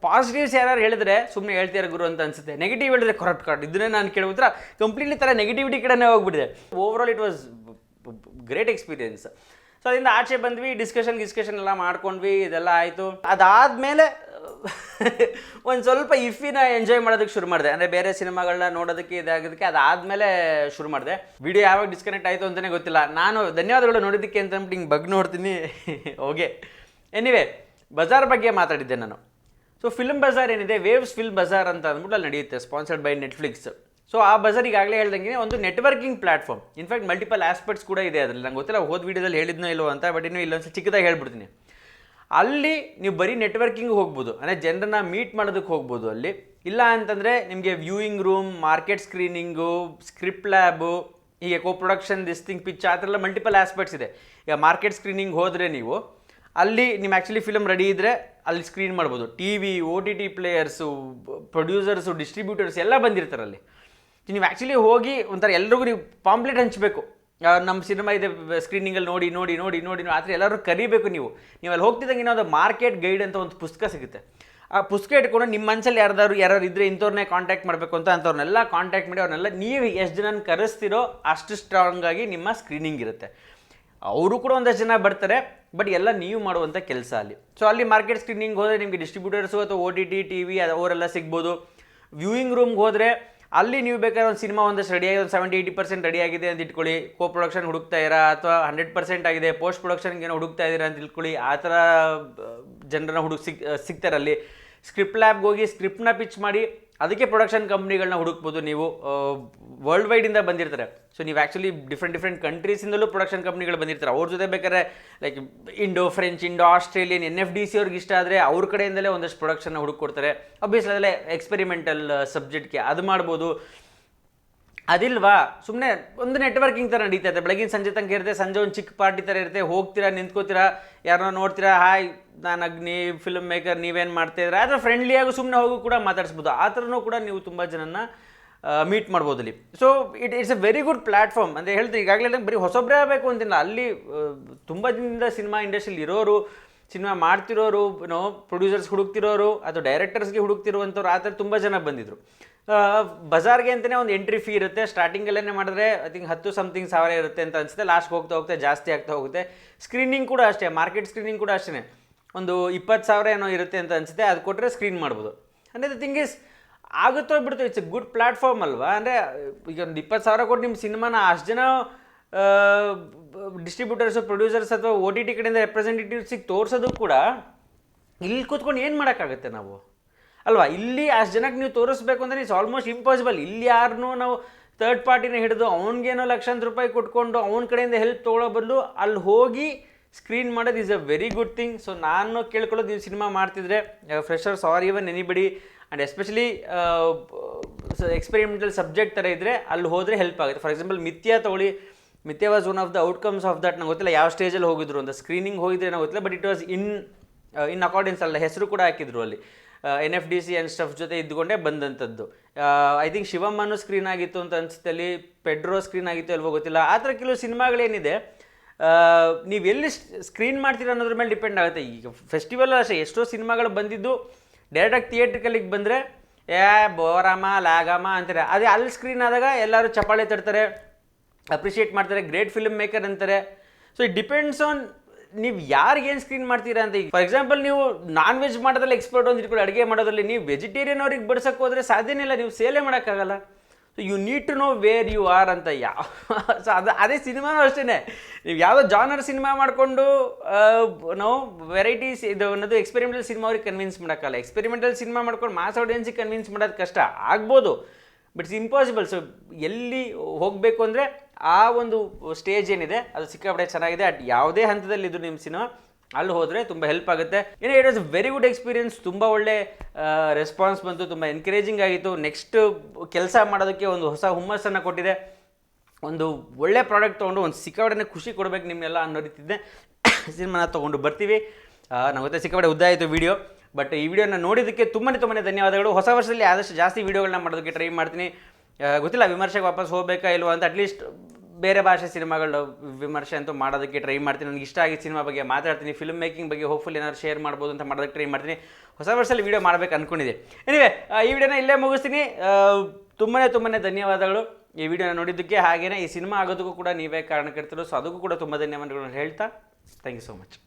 ಪಾಸಿಟಿವ್ಸ್ ಯಾರು ಹೇಳಿದ್ರೆ ಸುಮ್ಮನೆ ಹೇಳ್ತೀರ ಗುರು ಅಂತ ಅನ್ಸುತ್ತೆ. ನೆಗೆಟಿವ್ ಹೇಳಿದ್ರೆ ಕರೆಕ್ಟ್ ಕಾರ್ಡ್ ಇದನ್ನೇ ನಾನು ಕೇಳಿದ್ರೆ ಕಂಪ್ಲೀಟ್ಲಿ ಥರ ನೆಗೆಟಿವಿಟಿ ಕಡೆನೇ ಹೋಗ್ಬಿಟ್ಟಿದೆ. Over all it was great experience so ಅದರಿಂದ ಆಚೆ ಬಂದ್ವಿ ಡಿಸ್ಕಷನ್ ಡಿಸ್ಕಷನ್ ಎಲ್ಲ ಮಾಡ್ಕೊಂಡ್ವಿ, ಇದೆಲ್ಲ ಆಯಿತು. ಅದಾದಮೇಲೆ, ಒಂದು ಸ್ವಲ್ಪ ಇಫಿನ ಎಂಜಾಯ್ ಮಾಡೋದಕ್ಕೆ ಶುರು ಮಾಡಿದೆ. ಅಂದರೆ ಬೇರೆ ಸಿನಿಮಾಗಳನ್ನ ನೋಡೋದಕ್ಕೆ ಇದಾಗೋದಕ್ಕೆ ಅದಾದಮೇಲೆ ಶುರು ಮಾಡಿದೆ. ವಿಡಿಯೋ ಯಾವಾಗ ಡಿಸ್ಕನೆಕ್ಟ್ ಆಯಿತು ಅಂತಲೇ ಗೊತ್ತಿಲ್ಲ. ನಾನು ಧನ್ಯವಾದಗಳು ನೋಡಿದ್ದಕ್ಕೆ ಅಂತ ಅಂದ್ಬಿಟ್ಟು ಹಿಂಗೆ ಬಗ್ ನೋಡ್ತೀನಿ. ಓಕೆ ಎನಿವೆ ಬಜಾರ್ ಬಗ್ಗೆ ಮಾತಾಡಿದ್ದೆ ನಾನು. ಸೊ ಫಿಲ್ಮ್ ಬಜಾರ್ ಏನಿದೆ? ವೇವ್ಸ್ ಫಿಲ್ಮ್ ಬಜಾರ್ ಅಂತ ಅಂದ್ಬಿಟ್ಟು ಅಲ್ಲಿ ನಡೆಯುತ್ತೆ ಸ್ಪಾನ್ಸರ್ಡ್ ಬೈ ನೆಟ್ಫ್ಲಿಕ್ಸ್ ಸೊ ಆ ಬಜರ್ ಈಗಾಗಲೇ ಹೇಳ್ದಂಗೆ ಒಂದು networking platform in fact multiple aspects ಕೂಡ ಇದೆ ಅದರಲ್ಲಿ. ನಂಗೆ ಗೊತ್ತಿಲ್ಲ, ಹೋದ ವೀಡಿಯೋದಲ್ಲಿ ಹೇಳಿದ್ನೋ ಇಲ್ಲೋ ಅಂತ ಬಟ್ ಇನ್ನೂ ಇಲ್ಲೊಂದು ಚಿಕ್ಕದಾಗಿ ಹೇಳ್ಬಿಡ್ತೀನಿ. ಅಲ್ಲಿ ನೀವು ಬರೀ ನೆಟ್ವರ್ಕಿಂಗ್ ಹೋಗ್ಬೋದು. ಅಂದರೆ ಜನರನ್ನ ಮೀಟ್ ಮಾಡೋದಕ್ಕೆ ಹೋಗ್ಬೋದು ಅಲ್ಲಿ. ಇಲ್ಲ ಅಂತಂದರೆ ನಿಮಗೆ viewing room market screening script lab ಹೀಗೆ co production this thing pitch ಆ ಥರ ಎಲ್ಲ ಮಲ್ಟಿಪಲ್ ಆಸ್ಪೆಕ್ಟ್ಸ್ ಇದೆ. ಈಗ ಮಾರ್ಕೆಟ್ ಸ್ಕ್ರೀನಿಂಗ್ ಹೋದರೆ ನೀವು, ಅಲ್ಲಿ ನಿಮ್ಮ ಆ್ಯಕ್ಚುಲಿ ಫಿಲಮ್ ರೆಡಿ ಇದ್ದರೆ ಅಲ್ಲಿ ಸ್ಕ್ರೀನ್ ಮಾಡ್ಬೋದು. T V O T T players producers distributors ಎಲ್ಲ ಬಂದಿರ್ತಾರೆ ಅಲ್ಲಿ. ನೀವು ಆ್ಯಕ್ಚುಲಿ ಹೋಗಿ ಒಂಥರ ಎಲ್ರಿಗೂ ನೀವು ಪಾಂಪ್ಲೆಟ್ ಹಂಚಬೇಕು. ನಮ್ಮ ಸಿನಿಮಾ ಇದೆ ಸ್ಕ್ರೀನಿಂಗಲ್ಲಿ ನೋಡಿ ನೋಡಿ ನೋಡಿ ನೋಡಿ ಆ ಥರ ಎಲ್ಲರೂ ಕರಿಬೇಕು ನೀವು. ನೀವು ಅಲ್ಲಿ ಹೋಗ್ತಿದ್ದಂಗೆ ಇನ್ನೊಂದು ಮಾರ್ಕೆಟ್ ಗೈಡ್ ಅಂತ ಒಂದು ಪುಸ್ತಕ ಸಿಗುತ್ತೆ. ಆ ಪುಸ್ತಕ ಇಟ್ಕೊಂಡು ನಿಮ್ಮ ಮನಸ್ಸಲ್ಲಿ ಯಾರ್ದಾದ್ರು ಯಾರು ಇದ್ದರೆ ಇಂಥವ್ರನ್ನೇ ಕಾಂಟ್ಯಾಕ್ಟ್ ಮಾಡಬೇಕು ಅಂತ ಅಂಥವ್ರನ್ನೆಲ್ಲ ಕಾಂಟ್ಯಾಕ್ಟ್ ಮಾಡಿ ಅವ್ರನ್ನೆಲ್ಲ ನೀವು ಎಷ್ಟು ಜನನ ಕರೆಸ್ತಿರೋ ಅಷ್ಟು ಸ್ಟ್ರಾಂಗ್ ಆಗಿ ನಿಮ್ಮ ಸ್ಕ್ರೀನಿಂಗ್ ಇರುತ್ತೆ. ಅವರು ಕೂಡ ಒಂದಷ್ಟು ಜನ ಬರ್ತಾರೆ ಬಟ್ ಎಲ್ಲ ನೀವು ಮಾಡುವಂಥ ಕೆಲಸ ಅಲ್ಲಿ. ಸೊ ಅಲ್ಲಿ ಮಾರ್ಕೆಟ್ ಸ್ಕ್ರೀನಿಂಗ್ ಹೋದರೆ ನಿಮಗೆ ಡಿಸ್ಟ್ರಿಬ್ಯೂಟರ್ಸು ಅಥವಾ O T T T V ಅವರೆಲ್ಲ ಸಿಗ್ಬೋದು. ವ್ಯೂಯಿಂಗ್ ರೂಮ್ಗೆ ಹೋದರೆ ಅಲ್ಲಿ ನೀವು ಬೇಕಾದ್ರೆ ಒಂದು ಸಿನಿಮಾ ಒಂದಷ್ಟು ರೆಡಿಯಾಗಿ ಒಂದು ಸೆವೆಂಟಿ ಏಯ್ಟಿ ಪರ್ಸೆಂಟ್ ರೆಡಿ ಆಗಿದೆ ಅಂತ ಇಟ್ಕೊಳ್ಳಿ. ಕೋ ಪ್ರೊಡಕ್ಷನ್ ಹುಡುಕ್ತಾ ಇರಾ ಅಥವಾ ಹಂಡ್ರೆಡ್ ಪರ್ಸೆಂಟ್ ಆಗಿದೆ ಪೋಸ್ಟ್ ಪ್ರೊಡಕ್ಷನ್ಗೆ ಏನೋ ಹುಡುಕ್ತಾ ಇದ್ದೀರಾ ಅಂತ ಇಟ್ಕೊಳ್ಳಿ. ಆ ಥರ ಜನರನ್ನ ಹುಡುಕ್ ಸಿಕ್ ಸಿಗ್ತಾರೆ ಅಲ್ಲಿ ಸ್ಕ್ರಿಪ್ಟ್ ಲ್ಯಾಬ್ಗೆ ಹೋಗಿ ಸ್ಕ್ರಿಪ್ಟ್ನ ಪಿಚ್ ಮಾಡಿ ಅದಕ್ಕೆ ಪ್ರೊಡಕ್ಷನ್ ಕಂಪ್ನಿಗಳನ್ನ ಹುಡುಕ್ಬೋದು ನೀವು ವರ್ಲ್ಡ್ ವೈಡಿಂದ ಬಂದಿರ್ತಾರೆ. ಸೊ ನೀವು ಆ್ಯಕ್ಚುಲಿ ಡಿಫ್ರೆಂಟ್ ಡಿಫ್ರೆಂಟ್ ಕಂಟ್ರೀಸಿಂದಲೂ ಪ್ರೊಡಕ್ಷನ್ ಕಂಪ್ನಿಗಳು ಬಂದಿರ್ತಾರೆ. ಅವ್ರ ಜೊತೆ ಬೇಕಾದ್ರೆ like Indo French Indo Australian N F D C ಅವ್ರಿಗೆ ಇಷ್ಟ ಆದರೆ ಅವ್ರ ಕಡೆಯಿಂದಲೇ ಒಂದಷ್ಟು ಪ್ರೊಡಕ್ಷನ್ನ ಹುಡುಕೊಡ್ತಾರೆ ಅಬ್ವಿಯಸ್ಲಿ ಅದಲ್ಲೇ ಎಕ್ಸ್ಪೆರಿಮೆಂಟಲ್ ಸಬ್ಜೆಕ್ಟ್ಗೆ ಅದು ಮಾಡ್ಬೋದು. ಅದಿಲ್ವಾ? ಸುಮ್ಮನೆ ಒಂದು ನೆಟ್ವರ್ಕಿಂಗ್ ಥರ ನಡೀತಾ ಇದೆ. ಬೆಳಗಿನ ಸಂಜೆ ತನಕ ಇರುತ್ತೆ, ಸಂಜೆ ಒಂದು ಚಿಕ್ಕ ಪಾರ್ಟಿ ಥರ ಇರುತ್ತೆ. ಹೋಗ್ತೀರಾ, ನಿಂತ್ಕೋತೀರಾ, ಯಾರನ್ನ ನೋಡ್ತೀರಾ ಹಾಯ್ ನಾನು ಅಗ್ನಿ ಫಿಲ್ಮ್ ಮೇಕರ್ ನೀವೇನು ಮಾಡ್ತಾಯಿದ್ರೆ ಆದರೆ ಫ್ರೆಂಡ್ಲಿಯಾಗಿ ಸುಮ್ಮನೆ ಹೋಗು ಕೂಡ ಮಾತಾಡಿಸ್ಬೋದು. ಆ ಥರನೂ ಕೂಡ ನೀವು ತುಂಬ ಜನನ ಮೀಟ್ ಮಾಡ್ಬೋದು ಅಲ್ಲಿ. So it it's a very good platform ಅಂತ ಹೇಳ್ತೀನಿ, ಈಗಾಗಲೇ ಬರೀ ಹೊಸೊಬ್ಬರೇ ಆಗಬೇಕು ಅಂತಿಲ್ಲ. ಅಲ್ಲಿ ತುಂಬ ದಿನದಿಂದ ಸಿನಿಮಾ ಇಂಡಸ್ಟ್ರಿಲಿ ಇರೋರು ಸಿನಿಮಾ ಮಾಡ್ತಿರೋರು ನೋ ಪ್ರೊಡ್ಯೂಸರ್ಸ್ ಹುಡುಕ್ತಿರೋರು ಅಥವಾ ಡೈರೆಕ್ಟರ್ಸ್ಗೆ ಹುಡುಕ್ತಿರುವಂಥವ್ರು, ಆ ಥರ ತುಂಬ ಜನ ಬಂದಿದ್ರು. ಬಜಾರ್ಗೆ ಅಂತಲೇ ಒಂದು ಎಂಟ್ರಿ ಫೀ ಇರುತ್ತೆ. ಸ್ಟಾರ್ಟಿಂಗಲ್ಲೇ ಮಾಡಿದ್ರೆ ಐ ಥಿಂಕ್ ಹತ್ತು ಸಮಥಿಂಗ್ ಸಾವಿರ ಇರುತ್ತೆ ಅಂತ ಅನಿಸುತ್ತೆ. ಲಾಸ್ಟ್ ಹೋಗ್ತಾ ಹೋಗ್ತಾ ಜಾಸ್ತಿ ಆಗ್ತಾ ಹೋಗುತ್ತೆ. ಸ್ಕ್ರೀನಿಂಗ್ ಕೂಡ ಅಷ್ಟೇ ಮಾರ್ಕೆಟ್ ಸ್ಕ್ರೀನಿಂಗ್ ಕೂಡ ಅಷ್ಟೇ ಒಂದು ಇಪ್ಪತ್ತು ಸಾವಿರ ಏನೋ ಇರುತ್ತೆ ಅಂತ ಅನಿಸುತ್ತೆ. ಅದು ಕೊಟ್ಟರೆ ಸ್ಕ್ರೀನ್ ಮಾಡ್ಬೋದು. ಅಂದರೆ ಥಿಂಗ್ ಇಸ್ ಆಗುತ್ತೋ ಬಿಡ್ತೋ ಇಟ್ಸ್ ಎ ಗುಡ್ ಪ್ಲಾಟ್ಫಾರ್ಮ್ ಅಲ್ವಾ? ಅಂದರೆ, ಈಗ ಒಂದು ಇಪ್ಪತ್ತು ಸಾವಿರ ಕೊಟ್ಟು ನಿಮ್ಮ ಸಿನಿಮಾನ ಅಷ್ಟು ಜನ ಡಿಸ್ಟ್ರಿಬ್ಯೂಟರ್ಸು ಪ್ರೊಡ್ಯೂಸರ್ಸ್ ಅಥವಾ ಓ ಟಿ ಟಿ ಕಡೆಯಿಂದ ರೆಪ್ರೆಸೆಂಟೇಟಿವ್ಸಿಗೆ ತೋರಿಸೋದು ಕೂಡ, ಇಲ್ಲಿ ಕೂತ್ಕೊಂಡು ಏನು ಮಾಡೋಕ್ಕಾಗುತ್ತೆ ನಾವು? ಅಲ್ವಾ? ಇಲ್ಲಿ ಅಷ್ಟು ಜನಕ್ಕೆ ನೀವು ತೋರಿಸ್ಬೇಕು ಅಂದರೆ ಇಟ್ಸ್ ಆಲ್ಮೋಸ್ಟ್ ಇಂಪಾಸಿಬಲ್ ಇಲ್ಲಿ ಯಾರನ್ನೂ ನಾವು ಥರ್ಡ್ ಪಾರ್ಟಿನ ಹಿಡಿದು ಅವ್ನಿಗೇನೋ ಲಕ್ಷಾಂತರ ರೂಪಾಯಿ ಕೊಟ್ಕೊಂಡು ಅವನ ಕಡೆಯಿಂದ ಹೆಲ್ಪ್ ತೊಗೊಳ್ಳೋ ಬದಲು ಅಲ್ಲಿ ಹೋಗಿ ಸ್ಕ್ರೀನ್ ಮಾಡೋದು is a very good thing so ನಾನು ಕೇಳ್ಕೊಳ್ಳೋದು ನೀವು ಸಿನಿಮಾ ಮಾಡ್ತಿದ್ರೆ freshers or even anybody and especially experimental subject ಥರ ಇದ್ದರೆ ಅಲ್ಲಿ ಹೋದರೆ ಹೆಲ್ಪ್ ಆಗುತ್ತೆ. ಫಾರ್ ಎಕ್ಸಾಂಪಲ್ ಮಿಥ್ಯಾ ತೊಗೊಳ್ಳಿ, Mithya was one of the outcomes of that ನಂಗೆ ಗೊತ್ತಿಲ್ಲ ಯಾವ ಸ್ಟೇಜಲ್ಲಿ ಹೋಗಿದ್ರು ಅಂತ. ಸ್ಕ್ರೀನಿಂಗ್ ಹೋಗಿದ್ರೆ ನಂಗೆ ಗೊತ್ತಿಲ್ಲ but it was in in accordance ಅಲ್ಲ, ಹೆಸರು ಕೂಡ ಹಾಕಿದ್ರು ಅಲ್ಲಿ. N F D C and stuff ಜೊತೆ ಇದ್ದುಕೊಂಡೇ ಬಂದಂಥದ್ದು. ಐ ಥಿಂಕ್ ಶಿವಮ್ಮನು ಸ್ಕ್ರೀನ್ ಆಗಿತ್ತು ಅಂತ ಅನಿಸುತ್ತೆ ಅಲ್ಲಿ ಪೆಡ್ರೋ ಸ್ಕ್ರೀನ್ ಆಗಿತ್ತು ಅಲ್ವೋ ಗೊತ್ತಿಲ್ಲ. ಆ ಥರ ಕೆಲವು ಸಿನಿಮಾಗಳೇನಿದೆ ನೀವು ಎಲ್ಲಿ ಸ್ಕ್ರೀನ್ ಮಾಡ್ತೀರ ಅನ್ನೋದ್ರ ಮೇಲೆ ಡಿಪೆಂಡ್ ಆಗುತ್ತೆ. ಈಗ ಫೆಸ್ಟಿವಲ್ ಅಷ್ಟೇ ಎಷ್ಟೋ ಸಿನಿಮಾಗಳು ಬಂದಿದ್ದು ಡೈರೆಕ್ಟಾಗಿ ಥಿಯೇಟ್ರಿಕಲಿಗೆ ಬಂದರೆ, ಏ ಬೋರಾಮ ಲಾಗಮ್ಮ ಅಂತಾರೆ. ಅದೇ ಅಲ್ಲಿ ಸ್ಕ್ರೀನ್ ಆದಾಗ ಎಲ್ಲರೂ ಚಪಾಳೆ ತಡ್ತಾರೆ ಅಪ್ರಿಷಿಯೇಟ್ ಮಾಡ್ತಾರೆ ಗ್ರೇಟ್ ಫಿಲ್ಮ್ ಮೇಕರ್ ಅಂತಾರೆ. ಸೊ ಇಟ್ ಡಿಪೆಂಡ್ಸ್ ಆನ್ ನೀವು ಯಾರಿಗೇನು ಸ್ಕ್ರೀನ್ ಮಾಡ್ತೀರಾ ಅಂತ ಫಾರ್ ಎಕ್ಸಾಂಪಲ್ ನೀವು ನಾನ್ ವೆಜ್ ಮಾಡೋದ್ರಲ್ಲಿ ಎಕ್ಸ್ಪರ್ಟ್ ಒಂದು ಇಟ್ಕೊಂಡು ಅಡುಗೆ ಮಾಡೋದ್ರಲ್ಲಿ ನೀವು ವೆಜಿಟೇರಿಯನ್ ಅವ್ರಿಗೆ ಬಡ್ಸಕ್ಕೆ ಹೋದ್ರೆ ಸಾಧ್ಯನೇ ಇಲ್ಲ, ನೀವು ಸೇಲೆ ಮಾಡೋಕ್ಕಾಗಲ್ಲ. So you need to know where you are ಅಂತ ಯಾವ ಸೊ ಅದು ಅದೇ ಸಿನಿಮಾನೂ ಅಷ್ಟೇ ನೀವು ಯಾವುದೋ ಜಾನರ್ ಸಿನಿಮಾ ಮಾಡಿಕೊಂಡು ನಾವು ವೆರೈಟೀಸ್ ಇದು ಅನ್ನೋದು ಎಕ್ಸ್ಪೆರಿಮೆಂಟಲ್ ಸಿನಿಮಾ ಅವ್ರಿಗೆ ಕನ್ವಿನ್ಸ್ ಮಾಡೋಕ್ಕಲ್ಲ ಎಕ್ಸ್ಪೆರಿಮೆಂಟಲ್ ಸಿನಿಮಾ ಮಾಡ್ಕೊಂಡು ಮಾಸ್ ಆಡಿಯನ್ಸಿಗೆ ಕನ್ವಿನ್ಸ್ ಮಾಡೋದು ಕಷ್ಟ. ಆಗ್ಬೋದು. ಬಟ್ ಇಟ್ಸ್ ಇಂಪಾಸಿಬಲ್ ಸೊ ಎಲ್ಲಿ ಹೋಗಬೇಕು ಅಂದರೆ ಆ ಒಂದು ಸ್ಟೇಜ್ ಏನಿದೆ, ಅದು ಸಿಕ್ಕಾಪಡೆ ಚೆನ್ನಾಗಿದೆ. ಅಟ್ ಯಾವುದೇ ಹಂತದಲ್ಲಿ ಇದು ನಿಮ್ಮ ಸಿನಿಮಾ ಅಲ್ಲಿ ಹೋದರೆ ತುಂಬ ಹೆಲ್ಪ್ ಆಗುತ್ತೆ. ಏನೋ it was very good experience ತುಂಬ ಒಳ್ಳೆ ರೆಸ್ಪಾನ್ಸ್ ಬಂತು. ತುಂಬ ಎನ್ಕರೇಜಿಂಗ್ ಆಗಿತ್ತು. ನೆಕ್ಸ್ಟ್ ಕೆಲಸ ಮಾಡೋದಕ್ಕೆ ಒಂದು ಹೊಸ ಹುಮ್ಮಸ್ಸನ್ನು ಕೊಟ್ಟಿದೆ. ಒಂದು ಒಳ್ಳೆ ಪ್ರಾಡಕ್ಟ್ ತೊಗೊಂಡು ಒಂದು ಸಿಕ್ಕಾಪಟ್ಟೆ ಖುಷಿ ಕೊಡಬೇಕು ನಿಮ್ಮನ್ನೆಲ್ಲ ಅನ್ನೋ ರೀತಿದ್ದೆ ಸಿನಿಮಾನ ತೊಗೊಂಡು ಬರ್ತೀವಿ. ನಂಗೆ ಗೊತ್ತೆ ಸಿಕ್ಕಾಪಡೆ ಉದ್ದ ಆಯಿತು ವಿಡಿಯೋ ಬಟ್ ಈ ವಿಡಿಯೋನ ನೋಡಿದ್ದಕ್ಕೆ ತುಂಬಾ ತುಂಬಾ ಧನ್ಯವಾದಗಳು. ಹೊಸ ವರ್ಷದಲ್ಲಿ ಆದಷ್ಟು ಜಾಸ್ತಿ ವೀಡಿಯೋಗಳನ್ನ ಮಾಡೋದಕ್ಕೆ ಟ್ರೈ ಮಾಡ್ತೀನಿ. ಗೊತ್ತಿಲ್ಲ, ವಿಮರ್ಶೆಗೆ ವಾಪಸ್ ಹೋಗಬೇಕಾ ಇಲ್ವಾ ಅಂತ ಅಟ್ಲೀಸ್ಟ್ ಬೇರೆ ಭಾಷೆ ಸಿನಿಮಾಗಳು ವಿಮರ್ಶೆ ಅಂತೂ ಮಾಡೋದಕ್ಕೆ ಟ್ರೈ ಮಾಡ್ತೀನಿ. ನನಗೆ ಇಷ್ಟ ಆಗಿ ಸಿನಿಮಾ ಬಗ್ಗೆ ಮಾತಾಡ್ತೀನಿ. ಫಿಲ್ಮ್ ಮೇಕಿಂಗ್ ಬಗ್ಗೆ ಹೋಪ್ಫುಲ್ ಏನಾದ್ರು ಶೇರ್ ಮಾಡ್ಬೋದು ಅಂತ ಮಾಡೋದಕ್ಕೆ ಟ್ರೈ ಮಾಡ್ತೀನಿ. ಹೊಸ ವರ್ಷದಲ್ಲಿ ವೀಡಿಯೋ ಮಾಡ್ಬೇಕು ಅಂದ್ಕೊಂಡಿದ್ದೆ ಎನಿವೆ ಈ ವಿಡಿಯೋನ ಇಲ್ಲೇ ಮುಗಿಸ್ತೀನಿ. ತುಂಬಾ ತುಂಬಾ ಧನ್ಯವಾದಗಳು. ಈ ವಿಡಿಯೋನ ನೋಡಿದ್ದಕ್ಕೆ ಹಾಗೇನೇ ಈ ಸಿನಿಮಾ ಆಗೋದಕ್ಕೂ ಕೂಡ ನೀವೇ ಕಾರಣಕರ್ತರು ಸೊ ಅದಕ್ಕೂ ಕೂಡ ತುಂಬ ಧನ್ಯವಾದಗಳು ಹೇಳ್ತಾ ಥ್ಯಾಂಕ್ ಯು ಸೊ ಮಚ್